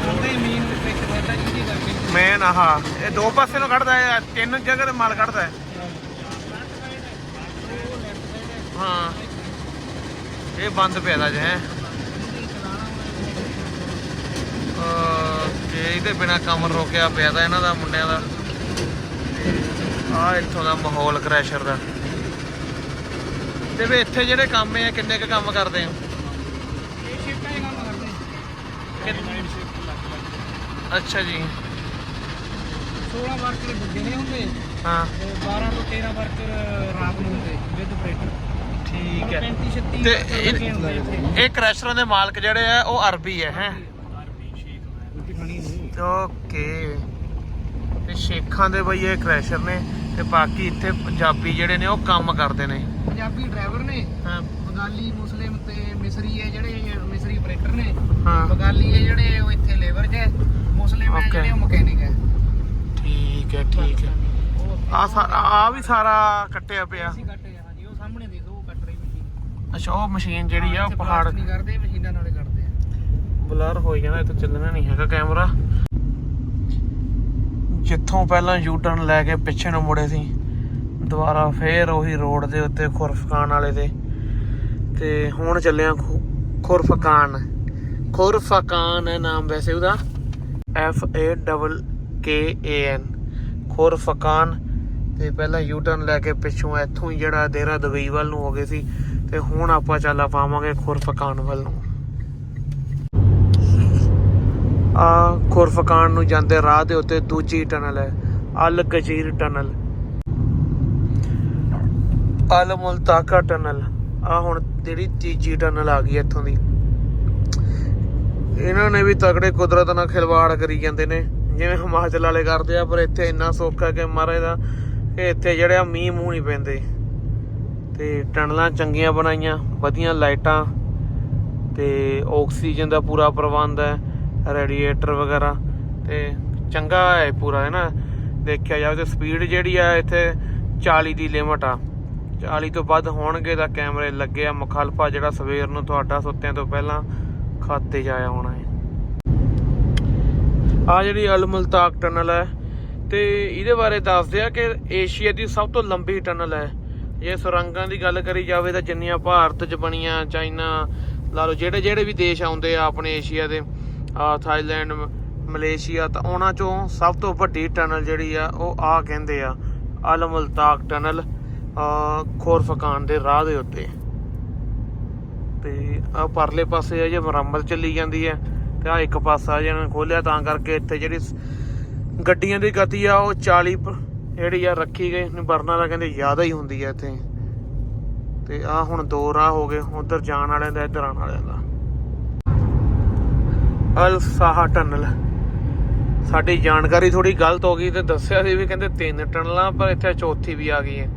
C: ਉਹਦੇ ਮੇਨ ਕਰਕੇ।
A: ਮੇਨ ਆਹ। ਇਹ ਦੋ ਪਾਸੇ ਨੂੰ ਕੱਢਦਾ ਹੈ ਤਿੰਨ ਜਗ੍ਹਾ ਤੇ ਮਾਲ ਕੱਢਦਾ ਹੈ। ਹਾਂ। ਇਹ ਬੰਦ ਪਿਆ ਦਾ ਜੇ ਹੈ। ਤੇ ਇਹਦੇ ਬਿਨਾ ਕੰਮ ਰੋਕਿਆ ਪਿਆ ਦਾ ਇਹਨਾਂ ਦਾ ਮੁੰਡਿਆਂ ਦਾ। ਆ ਇੱਥੋਂ ਦਾ ਮਾਹੌਲ ਕ੍ਰੈਸ਼ਰ ਦਾ। ਤੇ ਵੀ ਇੱਥੇ ਜਿਹੜੇ ਕੰਮ ਆ ਕਿੰਨੇ ਕੁ ਕੰਮ ਕਰਦੇ ਆ? ਅੱਛਾ ਜੀ।
C: 16 ਵਰਕਰ ਦਿਨੇ ਹੁੰਦੇ।
A: ਹਾਂ।
C: ਤੇ 12 ਤੋਂ 13 ਵਰਕਰ ਰਾਤ ਨੂੰ ਹੁੰਦੇ ਵਿਦ ਆਪਰੇਟਰ
A: ਠੀਕ ਹੈ।
C: 35 36
A: ਤੇ ਇਹ- ਕ੍ਰੈਸ਼ਰਾਂ ਦੇ ਮਾਲਕ ਜਿਹੜੇ ਆ ਉਹ ਅਰਬੀ ਹੈ ਹੈ?
C: ਰੋਟੀ ਖਾਣੀ ਨਹੀਂ।
A: ਓਕੇ। ਤੇ ਸ਼ੇਖਾਂ ਦੇ ਬਈ ਇਹ ਕ੍ਰੈਸ਼ਰ ਨੇ ਤੇ ਬਾਕੀ ਇੱਥੇ ਪੰਜਾਬੀ ਜਿਹੜੇ ਨੇ ਉਹ ਕੰਮ ਕਰਦੇ ਨੇ।
C: ਪੰਜਾਬੀ ਡਰਾਈਵਰ ਨੇ
A: ਹਾਂ।
C: ਬੰਗਾਲੀ ਮੁਸਲਿਮ ਤੇ ਮਿਸਰੀ ਹੈ ਜਿਹੜੇ ਮਿਸਰੀ ਆਪਰੇਟਰ ਨੇ।
A: ਹਾਂ।
C: ਬੰਗਾਲੀ ਹੈ ਜਿਹੜੇ ਉਹ ਇੱਥੇ ਲੇਬਰ 'ਚ ਹੈ। ਮੁਸਲਿਮ ਹੈ
A: Okay.
C: ਜਿਹੜੇ ਉਹ ਮਕੈਨਿਕ ਹੈ।
A: ਠੀਕ ਹੈ ਠੀਕ ਹੈ। ਆ ਆ ਵੀ ਸਾਰਾ ਕੱਟਿਆ ਪਿਆ।
C: ਅਸੀਂ ਕੱਟੇ ਹਾਂਜੀ। ਉਹ ਸਾਹਮਣੇ ਦੇਖੋ ਉਹ ਕੱਟ ਰਹੀ ਮਸ਼ੀਨ।
A: ਅੱਛਾ ਉਹ ਮਸ਼ੀਨ ਜਿਹੜੀ ਆ ਉਹ ਪਹਾੜ
C: ਨਹੀਂ ਕਰਦੇ ਮਸ਼ੀਨਾਂ ਨਾਲੇ ਕੱਟਦੇ ਆ
A: ਬਲਰ ਹੋ ਜਾਣਾ ਇੱਥੇ ਚੱਲਣਾ ਨਹੀਂ ਹੈਗਾ ਕੈਮਰਾ। ਜਿੱਥੋਂ ਪਹਿਲਾਂ ਯੂ ਟਰਨ ਲੈ ਕੇ ਪਿੱਛੇ ਨੂੰ ਮੁੜੇ ਸੀ, ਦੁਬਾਰਾ ਫੇਰ ਉਹੀ ਰੋਡ ਦੇ ਉੱਤੇ ਖੁਰਫਕਾਨ ਵਾਲੇ ਤੇ ਤੇ ਹੁਣ ਚੱਲਿਆ ਖੁ- ਖੁਰਫਕਾਨ। ਖੁਰਫਕਾਨ ਹੈ ਨਾਮ ਵੈਸੇ ਉਹਦਾ। F A double K A N, Khorfakkan. ਤੇ ਪਹਿਲਾਂ ਯੂ ਟਰਨ ਲੈ ਕੇ ਪਿੱਛੋਂ ਇੱਥੋਂ ਹੀ ਜਿਹੜਾ ਦੇਰਾ ਦੁਬਈ ਵੱਲ ਨੂੰ ਹੋ ਗਏ ਸੀ, ਤੇ ਹੁਣ ਆਪਾਂ ਚੱਲ ਪਾਵਾਂਗੇ ਖੁਰਫਕਾਨ ਵੱਲ ਨੂੰ। ਆ ਖੁਰਫਕਾਨ ਨੂੰ ਜਾਂਦੇ ਰਾਹ ਦੇ ਉੱਤੇ ਦੂਜੀ ਟਨਲ ਹੈ, ਅਲ ਗਜੀਰ ਟਨਲ। ਅਲ ਮੁਲਤਾਕਾ ਟਨਲ। ਆ ਹੁਣ ਜਿਹੜੀ ਤੀਜੀ ਟਨਲ ਆ ਗਈ ਇੱਥੋਂ ਦੀ। ਇਹਨਾਂ ਨੇ ਵੀ ਤਗੜੇ ਕੁਦਰਤ ਨਾਲ ਖਿਲਵਾੜ ਕਰੀ ਜਾਂਦੇ ਨੇ। ਜਿਵੇਂ ਹਿਮਾਚਲ ਵਾਲੇ ਕਰਦੇ ਆ, ਪਰ ਇੱਥੇ ਇੰਨਾ ਸੌਖਾ ਕਿ ਮਹਾਰਾਜ ਦਾ ਕਿ ਇੱਥੇ ਜਿਹੜੇ ਆ ਮੀਂਹ ਮੂੰਹ ਨਹੀਂ ਪੈਂਦੇ। ਤੇ ਟਨਲਾਂ ਚੰਗੀਆਂ ਬਣਾਈਆਂ, ਵਧੀਆ ਲਾਈਟਾਂ, ਤੇ ਆਕਸੀਜਨ ਦਾ ਪੂਰਾ ਪ੍ਰਬੰਧ ਹੈ। ਰੇਡੀਏਟਰ ਵਗੈਰਾ ਤੇ ਚੰਗਾ ਹੈ ਪੂਰਾ, ਹੈ ਨਾ? ਦੇਖਿਆ ਜਾਵੇ ਤੇ ਸਪੀਡ ਜਿਹੜੀ ਆ ਇੱਥੇ 40 ਦੀ ਲਿਮਟ ਆ। 40 ਤੋਂ ਵੱਧ ਹੋਣਗੇ ਤਾਂ ਕੈਮਰੇ ਲੱਗੇ ਆ ਮੁਖਾਲਫਾ ਜਿਹੜਾ ਸਵੇਰ ਨੂੰ ਤੁਹਾਡਾ ਸੁੱਤਿਆਂ ਤੋਂ ਪਹਿਲਾਂ ਖਾਤੇ ਜਾਇਆ ਹੋਣਾ ਹੈ। ਆ ਜਿਹੜੀ ਅਲ ਮੁਲਤਾਕ ਟਨਲ ਹੈ ਤੇ ਇਹਦੇ ਬਾਰੇ ਦੱਸਦੇ ਆ ਕਿ ਏਸ਼ੀਆ ਦੀ ਸਭ ਤੋਂ ਲੰਬੀ ਟਨਲ ਹੈ। ਜੇ ਸੁਰੰਗਾਂ ਦੀ ਗੱਲ ਕਰੀ ਜਾਵੇ ਤਾਂ ਜਿੰਨੀਆਂ ਭਾਰਤ 'ਚ ਬਣੀਆਂ, ਚਾਈਨਾ, ਲਾ ਲਓ ਜਿਹੜੇ ਜਿਹੜੇ ਵੀ ਦੇਸ਼ ਆਉਂਦੇ ਆ ਆਪਣੇ ਏਸ਼ੀਆ ਦੇ ਆ ਥਾਈਲੈਂਡ ਮ- ਮਲੇਸ਼ੀਆ, ਤਾਂ ਉਹਨਾਂ ਚੋਂ ਸਭ ਤੋਂ ਵੱਡੀ ਟਨਲ ਜਿਹੜੀ ਆ, ਉਹ ਆ ਕਹਿੰਦੇ ਆ ਅਲਮਲਤਾਕ ਟਨਲ ਖੋਰਫਕਾਨ ਦੇ ਰਾਹ ਦੇ ਉੱਤੇ। ਤੇ ਆ ਪਰਲੇ ਪਾਸੇ ਆ ਜੇ ਮੁਰੰਮਤ ਚੱਲੀ ਜਾਂਦੀ ਹੈ ਤੇ ਆ ਇੱਕ ਪਾਸਾ ਜਿਹਨਾਂ ਨੇ ਖੋਲਿਆ ਤਾਂ ਕਰਕੇ ਇੱਥੇ ਜਿਹੜੀ ਗੱਡੀਆਂ ਦੀ ਗਤੀ ਆ, ਉਹ 40 ਜਿਹੜੀ ਆ ਰੱਖੀ ਗਈ ਵਰਨਾ ਦਾ ਕਹਿੰਦੇ ਜ਼ਿਆਦਾ ਹੀ ਹੁੰਦੀ ਆ ਇੱਥੇ। ਤੇ ਆ ਹੁਣ ਦੋ ਰਾਹ ਹੋ ਗਏ, ਉਧਰ ਜਾਣ ਵਾਲਿਆਂ ਦਾ, ਇੱਧਰ ਆਉਣ ਵਾਲਿਆਂ ਦਾ। ਅਲ ਸਾਹਾ ਟਨਲ। ਸਾਡੀ ਜਾਣਕਾਰੀ ਥੋੜੀ ਗਲਤ ਹੋ ਗਈ ਤੇ ਦੱਸਿਆ ਸੀ ਵੀ ਕਹਿੰਦੇ ਤਿੰਨ ਟਨਲਾਂ ਪਰ ਇੱਥੇ ਚੌਥੀ ਵੀ ਆ ਗਈ ਹੈ।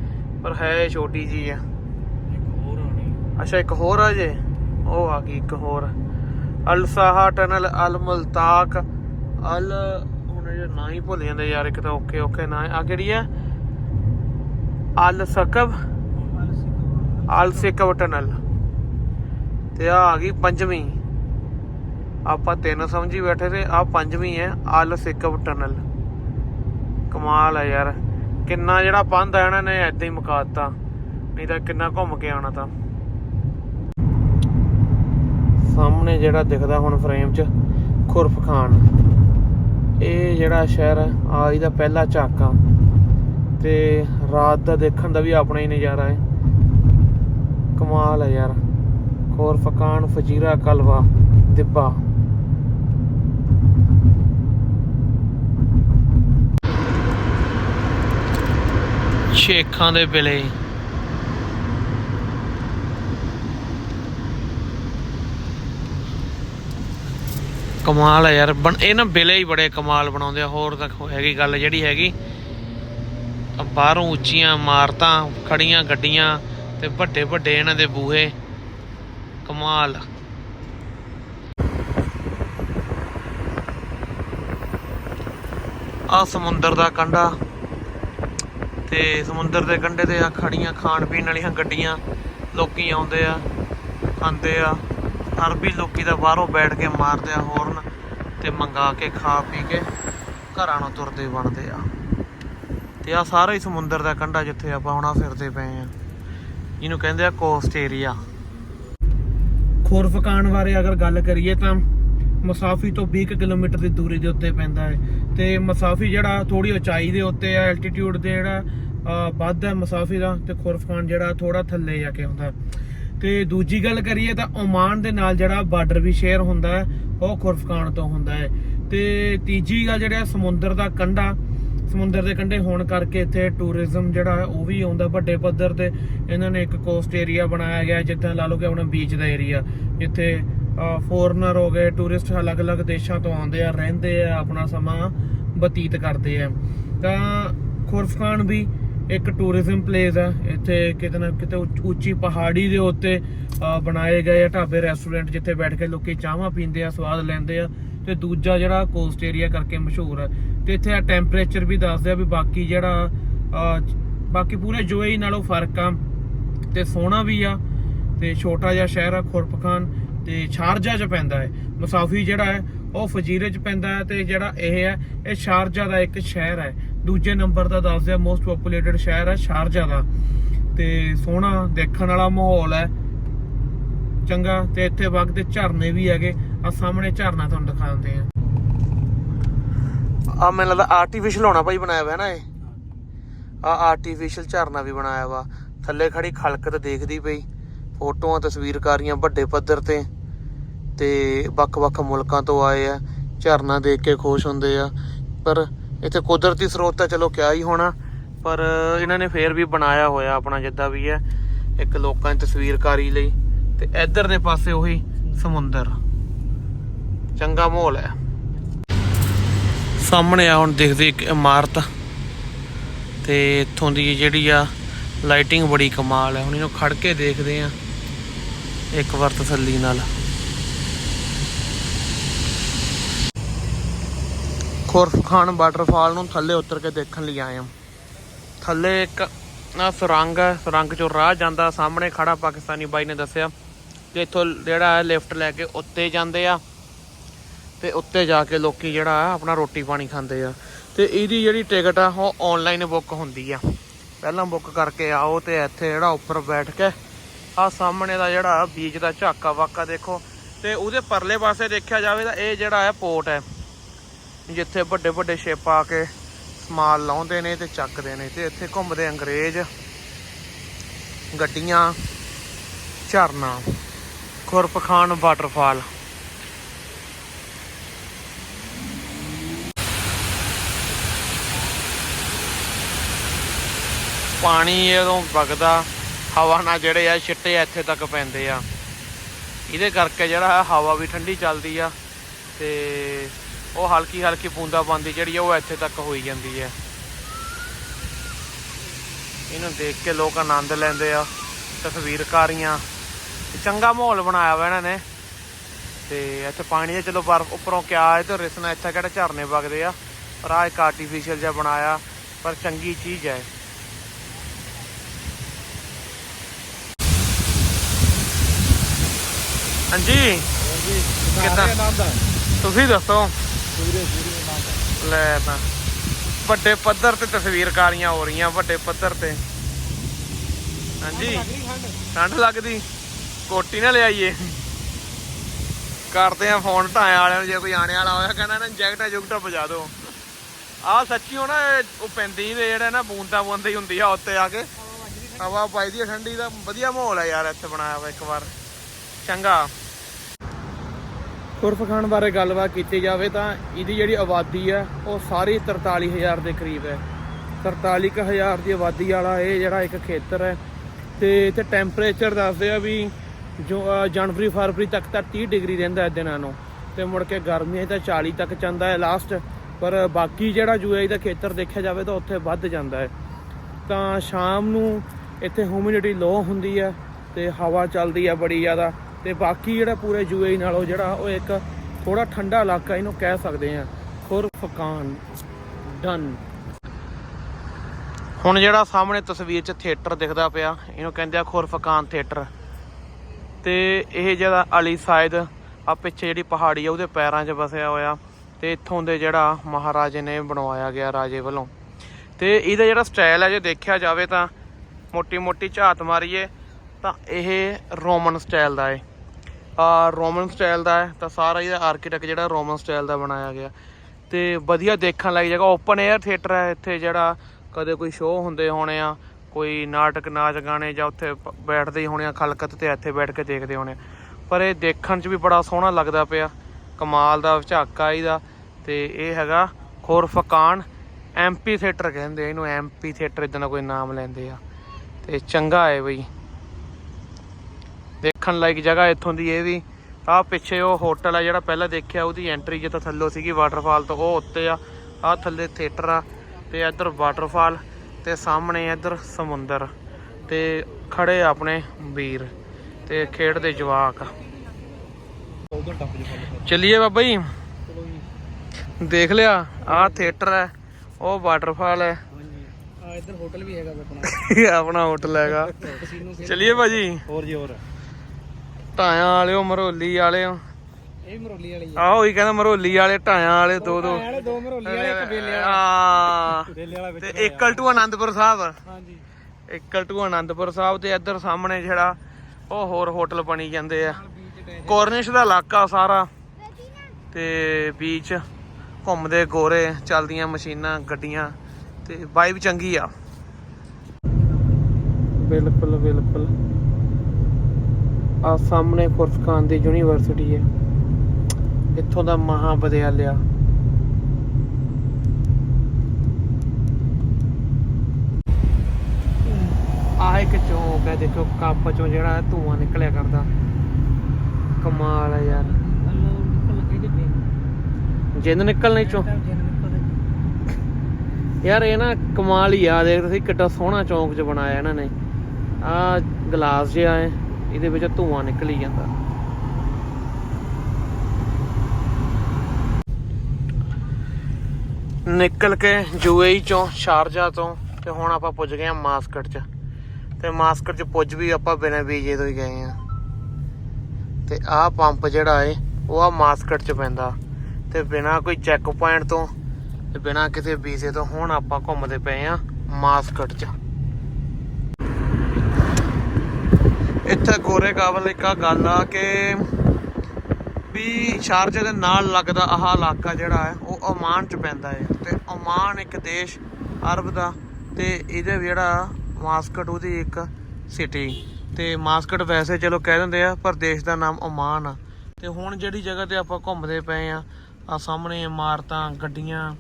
A: ਪਰ ਹੈ ਛੋਟੀ ਜੀ ਆ
B: ਇੱਕ ਹੋਰ ਆਣੀ
A: ਅੱਛਾ ਇੱਕ ਹੋਰ ਆ ਜੇ? ਉਹ ਆ ਗਈ ਇੱਕ ਹੋਰ। ਅਲ ਸਾਹਾ ਟਨਲ ਅਲ ਮੁਲਤਾਕ। ਅਲ ਹੁਣ ਇਹ ਨਾਂ ਹੀ ਭੁੱਲ ਜਾਂਦੇ ਯਾਰ ਇੱਕ ਤਾਂ ਓਕੇ ਓਕੇ ਨਾਂ। ਆ ਕਿਹੜੀ ਹੈ? ਅਲ ਸਕਬ? ਅਲ ਸਿਕਬ। ਟਨਲ। ਤੇ ਆ ਆ ਗਈ ਪੰਜਵੀਂ। ਆਪਾਂ ਤਿੰਨ ਸਮਝੀ ਬੈਠੇ ਤੇ ਆ ਪੰਜਵੀਂ ਹੈ ਅਲ ਸਿਕਬ ਟਨਲ। ਕਮਾਲ ਹੈ ਯਾਰ। ਕਿੰਨਾ ਜਿਹੜਾ ਪੰਧ ਹੈ ਇਹਨਾਂ ਨੇ ਐਦਾਂ ਹੀ ਮੁਕਾਤਾ ਨਹੀਂ ਤਾਂ ਕਿੰਨਾ ਘੁੰਮ ਕੇ ਆਉਣਾ ਤਾਂ। ਸਾਹਮਣੇ ਜਿਹੜਾ ਦਿਖਦਾ ਹੁਣ ਫਰੇਮ 'ਚ, ਖੁਰਫ ਖਾਨ। ਇਹ ਜਿਹੜਾ ਸ਼ਹਿਰ ਹੈ ਆ ਇਹਦਾ ਪਹਿਲਾ ਝਾਕਾ। ਤੇ ਰਾਤ ਦਾ ਦੇਖਣ ਦਾ ਵੀ ਆਪਣਾ ਹੀ ਨਜ਼ਾਰਾ ਹੈ। ਕਮਾਲ ਹੈ ਯਾਰ। ਖੁਰਫ ਖਾਨ ਫਜੀਰਾ ਕਲਵਾ ਦਿਬਾ। ਸ਼ੇਖਾਂ ਦੇ ਬਿਲੇ ਕਮਾਲ ਹੈ ਯਾਰ, ਬਣ, ਇਹ ਨਾ ਬਿਲੇ ਹੀ ਬੜੇ ਕਮਾਲ ਬਣਾਉਂਦੇ ਆ, ਹੋਰ ਤਾਂ ਹੈਗੀ ਗੱਲ ਜਿਹੜੀ ਹੈਗੀ। ਬਾਹਰੋਂ ਉੱਚੀਆਂ ਇਮਾਰਤਾਂ ਖੜੀਆਂ ਗੱਡੀਆਂ ਤੇ ਵੱਡੇ ਵੱਡੇ ਇਹਨਾਂ ਦੇ ਬੂਹੇ। ਕਮਾਲ। ਆ ਸਮੁੰਦਰ ਦਾ ਕੰਢਾ। ਤੇ ਸਮੁੰਦਰ ਦੇ ਕੰਢੇ ਤੇ ਆ ਖੜੀਆਂ, ਖਾਣ ਪੀਣ ਵਾਲੀਆਂ ਗੱਡੀਆਂ ਲੋਕੀ ਆਉਂਦੇ ਆ, ਖਾਂਦੇ ਆ। ਅਰਬੀ ਲੋਕੀ ਤਾਂ ਬਾਹਰੋਂ ਬੈਠ ਕੇ ਮਾਰਦੇ ਆ ਹੋਰਨ ਤੇ ਮੰਗਾ ਕੇ ਖਾ ਪੀ ਕੇ ਘਰਾਂ ਨੂੰ ਤੁਰਦੇ ਬਣਦੇ ਆ। ਤੇ ਆ ਸਾਰਾ ਹੀ ਸਮੁੰਦਰ ਦਾ ਕੰਢਾ ਜਿੱਥੇ ਆਪਾਂ ਹੁਣ ਫਿਰਦੇ ਪਏ ਆ। ਇਹਨੂੰ ਕਹਿੰਦੇ ਆ ਕੋਸਟ ਏਰੀਆ ਖੁਰਫਕਾਨ ਬਾਰੇ ਅਗਰ ਗੱਲ ਕਰੀਏ ਤਾਂ ਮੁਸਾਫੀ ਤੋਂ 20 ਕੁ ਕਿਲੋਮੀਟਰ ਦੀ ਦੂਰੀ ਦੇ ਉੱਤੇ ਪੈਂਦਾ ਹੈ। ਤੇ ਮਸਾਫੀ ਜਿਹੜਾ ਥੋੜੀ ਉਚਾਈ ਦੇ ਉੱਤੇ ਆ ਐਲਟੀਟਿਊਡ ਦੇ ਜਿਹੜਾ ਵੱਧ ਹੈ ਮਸਾਫੀ ਦਾ ਤੇ ਖੁਰਫਕਾਨ ਜਿਹੜਾ ਥੋੜਾ ਥੱਲੇ ਜਾ ਕੇ ਹੁੰਦਾ। ਤੇ ਦੂਜੀ ਗੱਲ ਕਰੀਏ ਤਾਂ ਓਮਾਨ ਦੇ ਨਾਲ ਜਿਹੜਾ ਬਾਰਡਰ ਵੀ ਸ਼ੇਅਰ ਹੁੰਦਾ ਹੈ, ਉਹ ਖੁਰਫਕਾਨ ਤੋਂ ਹੁੰਦਾ ਹੈ। ਤੇ ਤੀਜੀ ਗੱਲ ਜਿਹੜਾ ਸਮੁੰਦਰ ਦਾ ਕੰਢਾ। ਸਮੁੰਦਰ ਦੇ ਕੰਢੇ ਹੋਣ ਕਰਕੇ ਇੱਥੇ ਟੂਰਿਜ਼ਮ ਜਿਹੜਾ ਉਹ ਵੀ ਆਉਂਦਾ। ਵੱਡੇ ਪੱਧਰ ਤੇ ਇਹਨਾਂ ਨੇ ਇੱਕ ਕੋਸਟ ਏਰੀਆ ਬਣਾਇਆ ਗਿਆ, ਜਿੱਥੇ ਲਾ ਲਓ ਕਿ ਆਪਣਾ ਬੀਚ ਦਾ ਏਰੀਆ ਜਿੱਥੇ ਫੋਰਨਰ ਹੋ ਗਏ ਟੂਰਿਸਟ ਅਲੱਗ-ਅਲੱਗ ਦੇਸ਼ਾਂ ਤੋਂ ਆਉਂਦੇ ਆ, ਰਹਿੰਦੇ ਆ, ਆਪਣਾ ਸਮਾਂ ਬਤੀਤ ਕਰਦੇ ਆ। ਤਾਂ ਖੁਰਫਖਾਨ ਵੀ ਇੱਕ ਟੂਰਿਜ਼ਮ ਪਲੇਸ ਆ। ਇੱਥੇ ਕਿਤੇ ਨਾ ਕਿਤੇ ਉੱਚ- ਉੱਚੀ ਪਹਾੜੀ ਦੇ ਉੱਤੇ ਬਣਾਏ ਗਏ ਆ ਢਾਬੇ ਰੈਸਟੋਰੈਂਟ ਜਿੱਥੇ ਬੈਠ ਕੇ ਲੋਕੀ ਚਾਹਾਂ ਪੀਂਦੇ ਆ, ਸਵਾਦ ਲੈਂਦੇ ਆ। ਤੇ ਦੂਜਾ ਜਿਹੜਾ ਕੋਸਟ ਏਰੀਆ ਕਰਕੇ ਮਸ਼ਹੂਰ ਹੈ ਤੇ ਇੱਥੇ ਆ ਟੈਂਪਰੇਚਰ ਵੀ ਦੱਸਦੇ ਆ ਵੀ ਬਾਕੀ ਜਿਹੜਾ ਬਾਕੀ ਪੂਰੇ ਜੋਈ ਨਾਲੋਂ ਫ਼ਰਕ ਆ। ਤੇ ਸੋਹਣਾ ਵੀ ਆ। ਤੇ ਛੋਟਾ ਜਿਹਾ ਸ਼ਹਿਰ ਆ ਖੁਰਪਖਾਨ ਤੇ ਸ਼ਾਰਜਾ ਚ ਪੈਂਦਾ ਹੈ। ਮੁਸਾਫੀ ਜਿਹੜਾ ਹੈ, ਉਹ ਫਜੀਰੇ ਚ ਪੈਂਦਾ ਹੈ ਤੇ ਜਿਹੜਾ ਇਹ ਹੈ, ਇਹ ਸ਼ਾਰਜਾ ਦਾ ਇੱਕ ਸ਼ਹਿਰ ਹੈ। ਦੂਜੇ ਨੰਬਰ ਦਾ ਦੱਸਦੇ ਆ ਮੋਸਟ ਪੋਪੂਲੇਟਡ ਸ਼ਹਿਰ ਹੈ ਸ਼ਾਰਜਾ ਦਾ। ਤੇ ਸੋਹਣਾ ਦੇਖਣ ਵਾਲਾ ਮਾਹੌਲ ਹੈ। ਚੰਗਾ, ਤੇ ਇੱਥੇ ਵਗਦੇ ਝਰਨੇ ਵੀ ਹੈਗੇ। ਆ ਸਾਹਮਣੇ ਝਰਨਾ ਤੁਹਾਨੂੰ ਦਿਖਾਉਂਦੇ ਆ ਆ ਮੈਨੂੰ ਲੱਗਦਾ ਆਰਟੀਫੀਸ਼ਲ ਹੋਣਾ ਭਾਈ ਬਣਾਇਆ ਹੋਇਆ ਨਾ ਇਹ। ਆ ਆਰਟੀਫੀਸ਼ਲ ਝਰਨਾ ਵੀ ਬਣਾਇਆ ਵਾ। ਥੱਲੇ ਖੜੀ ਖਲਕਤ ਦੇਖਦੀ ਪਈ। ਫੋਟੋਆਂ, ਤਸਵੀਰਕਾਰੀਆਂ ਵੱਡੇ ਪੱਧਰ ਤੇ ਤੇ ਵੱਖ-ਵੱਖ ਮੁਲਕਾਂ ਤੋਂ ਆਏ ਆ, ਝਰਨਾ ਦੇਖ ਕੇ ਖੁਸ਼ ਹੁੰਦੇ ਆ। ਪਰ ਇੱਥੇ ਕੁਦਰਤੀ ਸਰੋਤ ਤਾਂ ਚਲੋ ਕਿਆ ਹੀ ਹੋਣਾ, ਪਰ ਇਹਨਾਂ ਨੇ ਫੇਰ ਵੀ ਬਣਾਇਆ ਹੋਇਆ ਆਪਣਾ ਜਿੱਦਾਂ ਵੀ ਹੈ, ਇੱਕ ਲੋਕਾਂ ਦੀ ਤਸਵੀਰਕਾਰੀ ਲਈ। ਤੇ ਇੱਧਰ ਦੇ ਪਾਸੇ ਉਹੀ ਸਮੁੰਦਰ। ਚੰਗਾ ਮਾਹੌਲ ਹੈ। ਸਾਹਮਣੇ ਆ, ਹੁਣ ਦੇਖਦੇ ਇੱਕ ਇਮਾਰਤ। ਤੇ ਇੱਥੋਂ ਦੀ ਜਿਹੜੀ ਆ ਲਾਈਟਿੰਗ ਬੜੀ ਕਮਾਲ ਹੈ। ਹੁਣ ਇਹਨੂੰ ਖੜ ਕੇ ਦੇਖਦੇ ਆ। ਇੱਕ ਵਾਰ ਤਸੱਲੀ ਨਾਲ। ਖੁਰਫ ਖਾਨ ਵਾਟਰਫਾਲ ਨੂੰ ਥੱਲੇ ਉਤਰ ਕੇ ਦੇਖਣ ਲਈ ਆਏ ਹਾਂ। ਥੱਲੇ ਇੱਕ ਨਾ ਸੁਰੰਗ ਹੈ, ਸੁਰੰਗ ਚੋਂ ਰਾਹ ਜਾਂਦਾ, ਸਾਹਮਣੇ ਖੜਾ ਪਾਕਿਸਤਾਨੀ ਬਾਈ ਨੇ ਦੱਸਿਆ ਕਿ ਇੱਥੋਂ ਜਿਹੜਾ ਹੈ ਲਿਫਟ ਲੈ ਕੇ ਉੱਤੇ ਜਾਂਦੇ ਆ ਤੇ ਉੱਤੇ ਜਾ ਕੇ ਲੋਕੀ ਜਿਹੜਾ ਆ ਆਪਣਾ ਰੋਟੀ ਪਾਣੀ ਖਾਂਦੇ ਆ। ਤੇ ਇਹਦੀ ਜਿਹੜੀ ਟਿਕਟ ਆ, ਉਹ ਆਨਲਾਈਨ ਬੁੱਕ ਹੁੰਦੀ ਆ। ਪਹਿਲਾਂ ਬੁੱਕ ਕਰਕੇ ਆਓ ਤੇ ਇੱਥੇ ਜਿਹੜਾ ਉੱਪਰ ਬੈਠ ਕੇ ਆ ਸਾਹਮਣੇ ਦਾ ਜਿਹੜਾ ਬੀਜ ਦਾ ਝਾਕਾ ਵਾਕਾ ਦੇਖੋ, ਤੇ ਉਹਦੇ ਪਰਲੇ ਪਾਸੇ ਦੇਖਿਆ ਜਾਵੇ ਤਾਂ ਇਹ ਜਿਹੜਾ ਹੈ ਪੋਰਟ ਹੈ, ਜਿੱਥੇ ਵੱਡੇ ਵੱਡੇ ਸ਼ਿਪ ਆ ਕੇ ਸਮਾਨ ਲਾਉਂਦੇ ਨੇ ਤੇ ਚੱਕਦੇ ਨੇ ਤੇ ਇੱਥੇ ਘੁੰਮਦੇ ਅੰਗਰੇਜ਼ ਗੱਡੀਆਂ, ਝਰਨਾ, ਖੁਰਪਖਾਨ ਵਾਟਰਫਾਲ। ਪਾਣੀ ਜਦੋਂ ਵਗਦਾ। ਹਵਾ ਨਾਲ ਜਿਹੜੇ ਆ ਛਿੱਟੇ ਇੱਥੇ ਤੱਕ ਪੈਂਦੇ ਆ। ਇਹਦੇ ਕਰਕੇ ਜਿਹੜਾ ਆ ਹਵਾ ਵੀ ਠੰਡੀ ਚੱਲਦੀ ਆ ਤੇ ਉਹ ਹਲਕੀ ਹਲਕੀ ਬੂੰਦਾਬਾਂਦੀ ਜਿਹੜੀ ਆ ਉਹ ਇੱਥੇ ਤੱਕ ਹੋਈ ਜਾਂਦੀ ਹੈ ਇਹਨੂੰ ਦੇਖ ਕੇ ਲੋਕ ਆਨੰਦ ਲੈਂਦੇ ਆ, ਤਸਵੀਰਕਾਰੀਆਂ। ਚੰਗਾ ਮਾਹੌਲ ਬਣਾਇਆ ਵਾ ਇਹਨਾਂ ਨੇ। ਤੇ ਇੱਥੇ ਪਾਣੀ ਦੇ ਚਲੋ ਬਰਫ਼ ਉੱਪਰੋਂ ਕਿਆ ਹੈ ਤੇ ਰਿਸਣਾ ਇੱਥੇ ਕਿਹੜਾ ਝਰਨੇ ਵਗਦੇ ਆ। ਪਰ ਆ ਇੱਕ ਆਰਟੀਫੀਸ਼ੀਅਲ ਜਿਹਾ ਬਣਾਇਆ, ਪਰ ਚੰਗੀ ਚੀਜ਼ ਹੈ ਹਾਂਜੀ। ਕਿੱਦਾਂ? ਤੁਸੀਂ ਦੱਸੋ। ਲੈ ਤਾਂ। ਵੱਡੇ ਪੱਧਰ ਤੇ ਤਸਵੀਰਕਾਰੀਆਂ ਹੋ ਰਹੀਆਂ ਵੱਡੇ ਪੱਧਰ ਤੇ। ਹਾਂਜੀ। ਠੰਡ ਲੱਗਦੀ। ਕੋਟੀ ਨਾ ਲਿਆਈਏ। ਕਰਦੇ ਆ ਫੋਨ ਢਾਇਆ ਵਾਲਿਆਂ ਨੂੰ ਜੇ ਕੋਈ ਆਣੇ ਵਾਲਾ ਹੋਇਆ ਕਹਿੰਦਾ ਨਾ ਜੈਕਟਾਂ ਜੁਕਟਾਂ ਵਜਾ ਦਿਓ। ਆਹ ਸੱਚੀ ਹੋ ਨਾ ਉਹ ਪੈਂਦੀ ਦੇ ਜਿਹੜਾ ਨਾ ਬੂੰਦਾਂ ਬੂੰਦਾਂ ਹੀ ਹੁੰਦੀ ਆ ਉੱਤੇ ਆ ਕੇ। ਹਵਾ ਆ ਠੰਡੀ ਦਾ ਵਧੀਆ ਮਾਹੌਲ ਆ ਯਾਰ ਇੱਥੇ ਬਣਾਇਆ ਵਾ ਇੱਕ ਵਾਰ। ਚੰਗਾ। ਕੁਰਫ ਖਾਨ ਬਾਰੇ ਗੱਲਬਾਤ ਕੀਤੀ ਜਾਵੇ ਤਾਂ ਇਹਦੀ ਜਿਹੜੀ ਆਬਾਦੀ ਹੈ, ਉਹ ਸਾਰੀ 43000 ਦੇ ਕਰੀਬ ਹੈ। 43000 ਦੀ ਆਬਾਦੀ ਵਾਲਾ ਇਹ ਜਿਹੜਾ ਇੱਕ ਖੇਤਰ ਹੈ ਤੇ ਇੱਥੇ ਟੈਂਪਰੇਚਰ ਦੱਸਦੇ ਆ ਵੀ ਜੋ ਜਨਵਰੀ, ਫਰਵਰੀ ਤੱਕ ਤਾਂ 30 ਡਿਗਰੀ ਰਹਿੰਦਾ ਹੈ ਦਿਨਾਂ ਨੂੰ। ਤੇ ਮੁੜ ਕੇ ਗਰਮੀਆਂ 'ਚ ਤਾਂ 40 ਤੱਕ ਜਾਂਦਾ ਹੈ ਲਾਸਟ ਪਰ ਬਾਕੀ ਜਿਹੜਾ ਯੂਏਈ ਦਾ ਖੇਤਰ ਦੇਖਿਆ ਜਾਵੇ ਤਾਂ ਉੱਥੇ ਵੱਧ ਜਾਂਦਾ ਹੈ। ਤਾਂ ਸ਼ਾਮ ਨੂੰ ਇੱਥੇ ਹਿਊਮਿਡਿਟੀ ਲੋ ਹੁੰਦੀ ਹੈ ਤੇ ਹਵਾ ਚੱਲਦੀ ਹੈ ਬੜੀ ਜ਼ਿਆਦਾ। ਤੇ ਬਾਕੀ ਜਿਹੜਾ ਪੂਰੇ ਯੂਏ ਨਾਲੋਂ ਜਿਹੜਾ, ਉਹ ਇੱਕ ਥੋੜਾ ਠੰਡਾ ਇਲਾਕਾ ਇਹਨੂੰ ਕਹਿ ਸਕਦੇ ਆ ਖੁਰਫਕਾਨ ਡਨ। ਹੁਣ ਜਿਹੜਾ ਸਾਹਮਣੇ ਤਸਵੀਰ 'ਚ ਥੀਏਟਰ ਦਿਖਦਾ ਪਿਆ, ਇਹਨੂੰ ਕਹਿੰਦੇ ਆ ਖੁਰਫਕਾਨ ਥੀਏਟਰ। ਤੇ ਇਹ ਜਿਹੜਾ ਅਲੀ ਸਾਇਦ ਆ ਪਿੱਛੇ ਜਿਹੜੀ ਪਹਾੜੀ ਆ, ਉਹਦੇ ਪੈਰਾਂ 'ਚ ਵਸਿਆ ਹੋਇਆ ਤੇ ਇੱਥੋਂ ਦੇ ਜਿਹੜਾ ਮਹਾਰਾਜੇ ਨੇ ਬਣਵਾਇਆ ਗਿਆ ਰਾਜੇ ਵੱਲੋਂ। ਤੇ ਇਹਦਾ ਜਿਹੜਾ ਸਟਾਈਲ ਹੈ ਜੇ ਦੇਖਿਆ ਜਾਵੇ ਤਾਂ ਮੋਟੀ ਮੋਟੀ ਝਾਤ ਮਾਰੀਏ ਤਾਂ ਇਹ ਰੋਮਨ ਸਟਾਈਲ ਦਾ ਹੈ ਰੋਮਨ ਸਟਾਈਲ ਦਾ ਹੈ, ਤਾਂ ਸਾਰਾ ਇਹਦਾ ਆਰਕੀਟੈਕਟ ਜਿਹੜਾ ਰੋਮਨ ਸਟਾਈਲ ਦਾ ਬਣਾਇਆ ਗਿਆ। ਤੇ ਵਧੀਆ ਦੇਖਣ ਲਈ ਜਗ੍ਹਾ ਓਪਨ 에ਅਰ ਥੀਏਟਰ ਹੈ ਇੱਥੇ ਜਿਹੜਾ, ਕਦੇ ਕੋਈ ਸ਼ੋਅ ਹੁੰਦੇ ਹੋਣੇ ਆ, ਕੋਈ ਨਾਟਕ, ਨਾਚ ਗਾਣੇ ਜਾਂ ਉੱਥੇ ਬੈਠਦੇ ਹੀ ਹੋਣੇ ਆ, ਖਲਕਤ ਤੇ ਇੱਥੇ ਬੈਠ ਕੇ ਦੇਖਦੇ ਹੋਣੇ ਆ। ਪਰ ਇਹ ਦੇਖਣ 'ਚ ਵੀ ਬੜਾ ਸੋਹਣਾ ਲੱਗਦਾ ਪਿਆ, ਕਮਾਲ ਦਾ, ਝਾਕਾ ਇਹਦਾ। ਤੇ ਇਹ ਹੈਗਾ ਖੁਰਫਕਾਨ ਐਮਪੀ ਥੀਏਟਰ ਕਹਿੰਦੇ ਆ ਇਹਨੂੰ ਐਮਪੀ ਥੀਏਟਰ ਇਦਾਂ ਦਾ ਕੋਈ ਨਾਮ ਲੈਂਦੇ ਆ। ਤੇ ਚੰਗਾ ਹੈ ਬਈ। ਦੇਖਣ ਲਾਇਕ ਜਗ੍ਹਾ ਇੱਥੋਂ ਦੀ ਇਹ ਵੀ। ਆਹ ਪਿੱਛੇ ਉਹ ਹੋਟਲ ਆ ਜਿਹੜਾ ਪਹਿਲਾਂ ਦੇਖਿਆ ਉਹਦੀ ਐਂਟਰੀ ਜਿੱਥੇ ਥੱਲੋਂ ਸੀਗੀ ਵਾਟਰਫਾਲ ਤੋਂ ਉਹ ਉੱਤੇ ਆ। ਆਹ ਥੱਲੇ ਥੀਏਟਰ ਆ ਤੇ ਇੱਧਰ ਵਾਟਰਫਾਲ ਤੇ ਸਾਹਮਣੇ ਇੱਧਰ ਸਮੁੰਦਰ ਤੇ ਖੜੇ ਆ ਆਪਣੇ ਵੀਰ ਤੇ ਖੇਡਦੇ ਜਵਾਕ। ਚੱਲੀਏ ਬਾਬਾ ਜੀ। ਦੇਖ ਲਿਆ ਆਹ ਥੀਏਟਰ ਹੈ ਉਹ ਵਾਟਰਫਾਲ ਹੈ
C: ਆ ਇੱਧਰ ਹੋਟਲ ਵੀ ਹੈਗਾ (laughs) ਆਪਣਾ।
A: ਆਪਣਾ ਹੋਟਲ ਹੈਗਾ। ਚੱਲੀਏ ਭਾਜੀ।
B: ਹੋਰ ਜੀ ਹੋਰ।
A: ਢਾਇਆਂ ਵਾਲਿਓ ਮਰੋਲੀ ਵਾਲਿਓ।
C: ਇਹ ਮਰੋਲੀ ਵਾਲੀ
A: ਆਹ ਉਹੀ ਕਹਿੰਦਾ ਮਰੋਲੀ ਵਾਲੇ ਢਾਇਆਂ ਵਾਲੇ ਦੋ ਦੋ।
C: ਵਾਲੇ ਦੋ ਮਰੋਲੀ ਵਾਲੇ ਇੱਕ ਬੇਲੇ ਵਾਲਾ।
A: ਆ
B: ਬੇਲੇ ਵਾਲਾ
A: ਤੇ ਇਕਲ ਟੂ ਆਨੰਦਪੁਰ ਸਾਹਿਬ।
C: ਹਾਂਜੀ।
A: ਇਕਲ ਟੂ ਆਨੰਦਪੁਰ ਸਾਹਿਬ ਤੇ ਇੱਧਰ ਸਾਹਮਣੇ ਜਿਹੜਾ ਉਹ ਹੋਰ ਹੋਟਲ ਬਣੀ ਜਾਂਦੇ ਆ।
C: ਬੀਚ ਤੇ
A: ਕੋਰਨਿਸ਼ ਦਾ ਇਲਾਕਾ ਸਾਰਾ। ਤੇ ਬੀਚ ਘੁੰਮਦੇ ਗੋਰੇ ਚੱਲਦੀਆਂ ਮਸ਼ੀਨਾਂ ਗੱਡੀਆਂ। ਤੇ ਵਾਈਬ ਚੰਗੀ ਆ। ਬਿਲਕੁਲ ਬਿਲਕੁਲ। ਆ ਸਾਹਮਣੇ ਫੁਰਫਕਾਨ ਦੀ ਯੂਨੀਵਰਸਿਟੀ ਹੈ। ਇੱਥੋਂ ਦਾ ਮਹਾਵਿਦਿਆਲਿਆ ਆਹ ਇੱਕ ਚੌਂਕ ਹੈ ਦੇਖੋ ਕੱਪ ਚੋਂ ਜਿਹੜਾ ਧੂਆਂ ਨਿਕਲਿਆ ਕਰਦਾ। ਕਮਾਲ ਹੈ ਯਾਰ। ਜਿੰਦ ਨਿਕਲਣੇ ਚੋਂ ਯਾਰ ਇਹ ਨਾ ਕਮਾਲ ਹੀ ਆ ਦੇਖ ਤੁਸੀਂ ਕਿੱਡਾ ਸੋਹਣਾ ਚੌਂਕ ਚ ਬਣਾਇਆ ਇਹਨਾਂ ਨੇ। ਆ ਗਲਾਸ ਜਿਹਾ ਹੈ। ਇਹਦੇ ਵਿੱਚ ਧੂਆਂ ਨਿਕਲੀ ਜਾਂਦਾ। ਨਿਕਲ ਕੇ ਯੂਏਈ ਚੋਂ, ਸ਼ਾਰਜਾ ਤੋਂ, ਤੇ ਹੁਣ ਆਪਾਂ ਪੁੱਜ ਗਏ ਆ ਮਾਸਕਟ ਚ। ਤੇ ਮਾਸਕਟ ਚ ਪੁੱਜ ਵੀ ਆਪਾਂ ਬਿਨਾਂ ਵੀਜ਼ੇ ਤੋਂ ਹੀ ਗਏ ਆ ਤੇ ਆਹ ਪੰਪ ਜਿਹੜਾ ਏ, ਉਹ ਆ ਮਾਸਕਟ ਚ ਪੈਂਦਾ। ਤੇ ਬਿਨਾਂ ਕੋਈ ਚੈੱਕ ਪੁਆਇੰਟ ਤੋਂ, ਤੇ ਬਿਨਾਂ ਕਿਸੇ ਵੀਜ਼ੇ ਤੋਂ ਹੁਣ ਆਪਾਂ ਘੁੰਮਦੇ ਪਏ ਆ ਮਾਸਕਟ ਚ। ਇੱਥੇ ਗੋਰੇ ਕਾਬਲ ਇੱਕ ਆ ਗੱਲ ਆ ਕਿ ਵੀ ਸ਼ਾਰਜਾ ਦੇ ਨਾਲ ਲੱਗਦਾ ਆਹ ਇਲਾਕਾ ਜਿਹੜਾ ਹੈ, ਉਹ ਓਮਾਨ ਚ ਪੈਂਦਾ ਹੈ ਤੇ ਓਮਾਨ ਇੱਕ ਦੇਸ਼ ਅਰਬ ਦਾ ਤੇ ਇਹਦੇ ਜਿਹੜਾ ਮਾਸਕਟ ਉਹਦੀ ਇੱਕ ਸਿਟੀ ਤੇ ਮਾਸਕਟ ਵੈਸੇ ਚਲੋ ਕਹਿ ਦਿੰਦੇ ਆ, ਪਰ ਦੇਸ਼ ਦਾ ਨਾਮ ਓਮਾਨ ਆ। ਤੇ ਹੁਣ ਜਿਹੜੀ ਜਗ੍ਹਾ ਤੇ ਆਪਾਂ ਘੁੰਮਦੇ ਪਏ ਆ ਆ ਸਾਹਮਣੇ ਇਮਾਰਤਾਂ, ਗੱਡੀਆਂ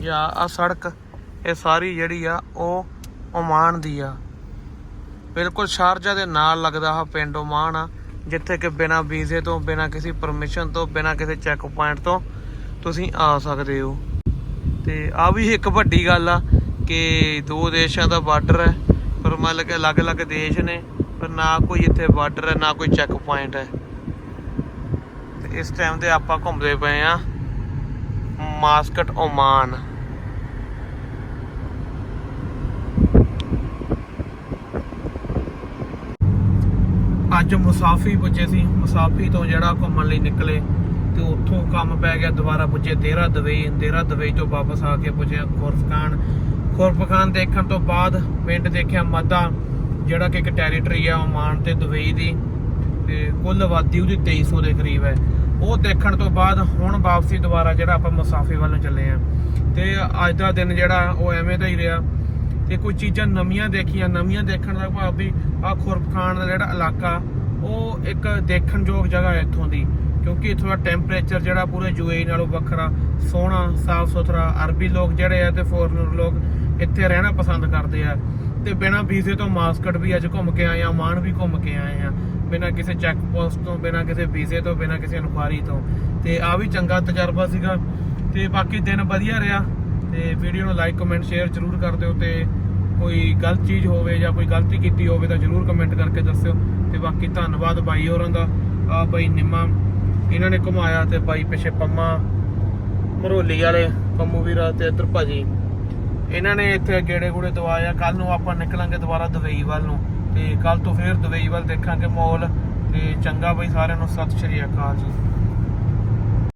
A: ਜਾਂ ਆ ਸੜਕ, ਇਹ ਸਾਰੀ ਜਿਹੜੀ ਆ, ਉਹ ਓਮਾਨ ਦੀ ਆ। ਬਿਲਕੁਲ ਸ਼ਾਰਜਾ ਦੇ ਨਾਲ ਲੱਗਦਾ ਆ ਪਿੰਡ ਓਮਾਨ ਆ, ਜਿੱਥੇ ਕਿ ਬਿਨਾ ਵੀਜ਼ੇ ਤੋਂ, ਬਿਨਾ ਕਿਸੇ ਪਰਮਿਸ਼ਨ ਤੋਂ, ਬਿਨਾ ਕਿਸੇ ਚੈੱਕ ਪੁਆਇੰਟ ਤੋਂ ਤੁਸੀਂ ਆ ਸਕਦੇ ਹੋ। ਤੇ ਆ ਵੀ ਇੱਕ ਵੱਡੀ ਗੱਲ ਆ ਕਿ ਦੋ ਦੇਸ਼ਾਂ ਦਾ ਬਾਰਡਰ ਹੈ, ਪਰ ਮਤਲਬ ਕਿ ਅਲੱਗ-ਅਲੱਗ ਦੇਸ਼ ਨੇ, ਪਰ ਨਾ ਕੋਈ ਇੱਥੇ ਬਾਰਡਰ ਹੈ, ਨਾ ਕੋਈ ਚੈੱਕ ਪੁਆਇੰਟ ਹੈ। ਤੇ ਇਸ ਟਾਈਮ ਤੇ ਆਪਾਂ ਘੁੰਮਦੇ ਪਏ ਆ ਮਾਸਕਟ ਓਮਾਨ। ਅੱਜ ਮੁਸਾਫੀ ਪੁੱਜੇ ਸੀ। ਮੁਸਾਫੀ ਤੋਂ ਜਿਹੜਾ ਘੁੰਮਣ ਲਈ ਨਿਕਲੇ ਤੇ ਉੱਥੋਂ ਕੰਮ ਪੈ ਗਿਆ, ਦੁਬਾਰਾ ਪੁੱਜੇ ਦੇਰਾ ਦਵਈ ਦੇਰਾ ਦਵਈ ਤੋਂ ਵਾਪਸ ਆ ਕੇ ਪੁੱਜੇ ਖੁਰਫਕਾਨ ਖੁਰਫਕਾਨ ਦੇਖਣ ਤੋਂ ਬਾਅਦ ਪਿੰਡ ਦੇਖਿਆ ਮੱਦਾ, ਜਿਹੜਾ ਕਿ ਇੱਕ ਟੈਰੀਟਰੀ ਆ ਓਮਾਨ ਤੇ ਦੁਬਈ ਦੀ ਤੇ ਕੁੱਲ ਆਬਾਦੀ ਉਹਦੀ 2300 ਦੇ ਕਰੀਬ ਹੈ। ਉਹ ਦੇਖਣ ਤੋਂ ਬਾਅਦ ਹੁਣ ਵਾਪਸੀ ਦੁਬਾਰਾ ਜਿਹੜਾ ਆਪਾਂ ਮੁਸਾਫੀ ਵੱਲੋਂ ਨੂੰ ਚੱਲੇ ਆ ਤੇ ਅੱਜ ਦਾ ਦਿਨ ਜਿਹੜਾ ਉਹ ਐਵੇਂ ਦਾ ਹੀ ਰਿਹਾ। ਤੇ ਕੁਝ ਚੀਜ਼ਾਂ ਨਵੀਆਂ ਦੇਖੀਆਂ, ਨਵੀਆਂ ਦੇਖਣ ਦਾ ਭਾਵ ਵੀ ਆ ਖੁਰਪਖਾਨ ਦਾ ਜਿਹੜਾ ਇਲਾਕਾ, ਉਹ ਇੱਕ ਦੇਖਣਯੋਗ ਜਗ੍ਹਾ ਹੈ ਇੱਥੋਂ ਦੀ, ਕਿਉਂਕਿ ਇੱਥੋਂ ਦਾ ਟੈਂਪਰੇਚਰ ਜਿਹੜਾ ਪੂਰੇ ਯੂਏਈ ਨਾਲੋਂ ਵੱਖਰਾ, ਸੋਹਣਾ, ਸਾਫ਼ ਸੁਥਰਾ, ਅਰਬੀ ਲੋਕ ਜਿਹੜੇ ਆ ਤੇ ਫੋਰਨਰ ਲੋਕ ਇੱਥੇ ਰਹਿਣਾ ਪਸੰਦ ਕਰਦੇ ਆ। ਤੇ ਬਿਨਾ ਵੀਜ਼ੇ ਤੋਂ ਮਾਸਕਟ ਵੀ ਅੱਜ ਘੁੰਮ ਕੇ ਆਏ ਆ ਮਾਨ ਵੀ ਘੁੰਮ ਕੇ ਆਏ ਆ, ਬਿਨਾ ਕਿਸੇ ਚੈੱਕ ਪੋਸਟ ਤੋਂ, ਬਿਨਾ ਕਿਸੇ ਵੀਜ਼ੇ ਤੋਂ, ਬਿਨਾ ਕਿਸੇ ਇਨਕੁਆਰੀ ਤੋਂ। ਤੇ ਆ ਵੀ ਚੰਗਾ ਤਜਰਬਾ ਸੀਗਾ, ਤੇ ਬਾਕੀ ਦਿਨ ਵਧੀਆ ਰਿਹਾ। ਤੇ ਵੀਡੀਓ ਨੂੰ ਲਾਈਕ ਕਮੈਂਟ ਸ਼ੇਅਰ ਜ਼ਰੂਰ ਕਰ ਦਿਓ ਤੇ ਕੋਈ ਗਲਤ ਚੀਜ਼ ਹੋਵੇ ਜਾਂ ਕੋਈ ਗਲਤੀ ਕੀਤੀ ਹੋਵੇ ਤਾਂ ਜ਼ਰੂਰ ਕਮੈਂਟ ਕਰਕੇ ਦੱਸਿਓ। ਤੇ ਬਾਕੀ ਧੰਨਵਾਦ ਬਾਈ ਹੋਰਾਂ ਦਾ। ਆ ਬਾਈ ਨਿੰਮਾ, ਇਹਨਾਂ ਨੇ ਘੁਮਾਇਆ ਤੇ ਬਾਈ ਪਿੱਛੇ ਪੰਮਾ, ਮਰੋਲੀ ਵਾਲੇ, ਪੰਮੂ ਵੀਰਾ ਤੇ ਇੱਧਰ ਭਾਜੀ। ਇਹਨਾਂ ਨੇ ਇੱਥੇ ਗੇੜੇ ਗੂੜੇ ਦਵਾਇਆ ਕੱਲ ਨੂੰ ਆਪਾਂ ਨਿਕਲਾਂਗੇ ਦੁਬਾਰਾ ਦੁਬਈ ਵੱਲ ਨੂੰ। ਤੇ ਕੱਲ ਤੋਂ ਫੇਰ ਦੁਬਈ ਵੱਲ ਦੇਖਾਂਗੇ ਮਾਹੌਲ। ਤੇ ਚੰਗਾ ਬਈ ਸਾਰਿਆਂ ਨੂੰ। ਸਤਿ ਸ਼੍ਰੀ ਅਕਾਲ ਜੀ।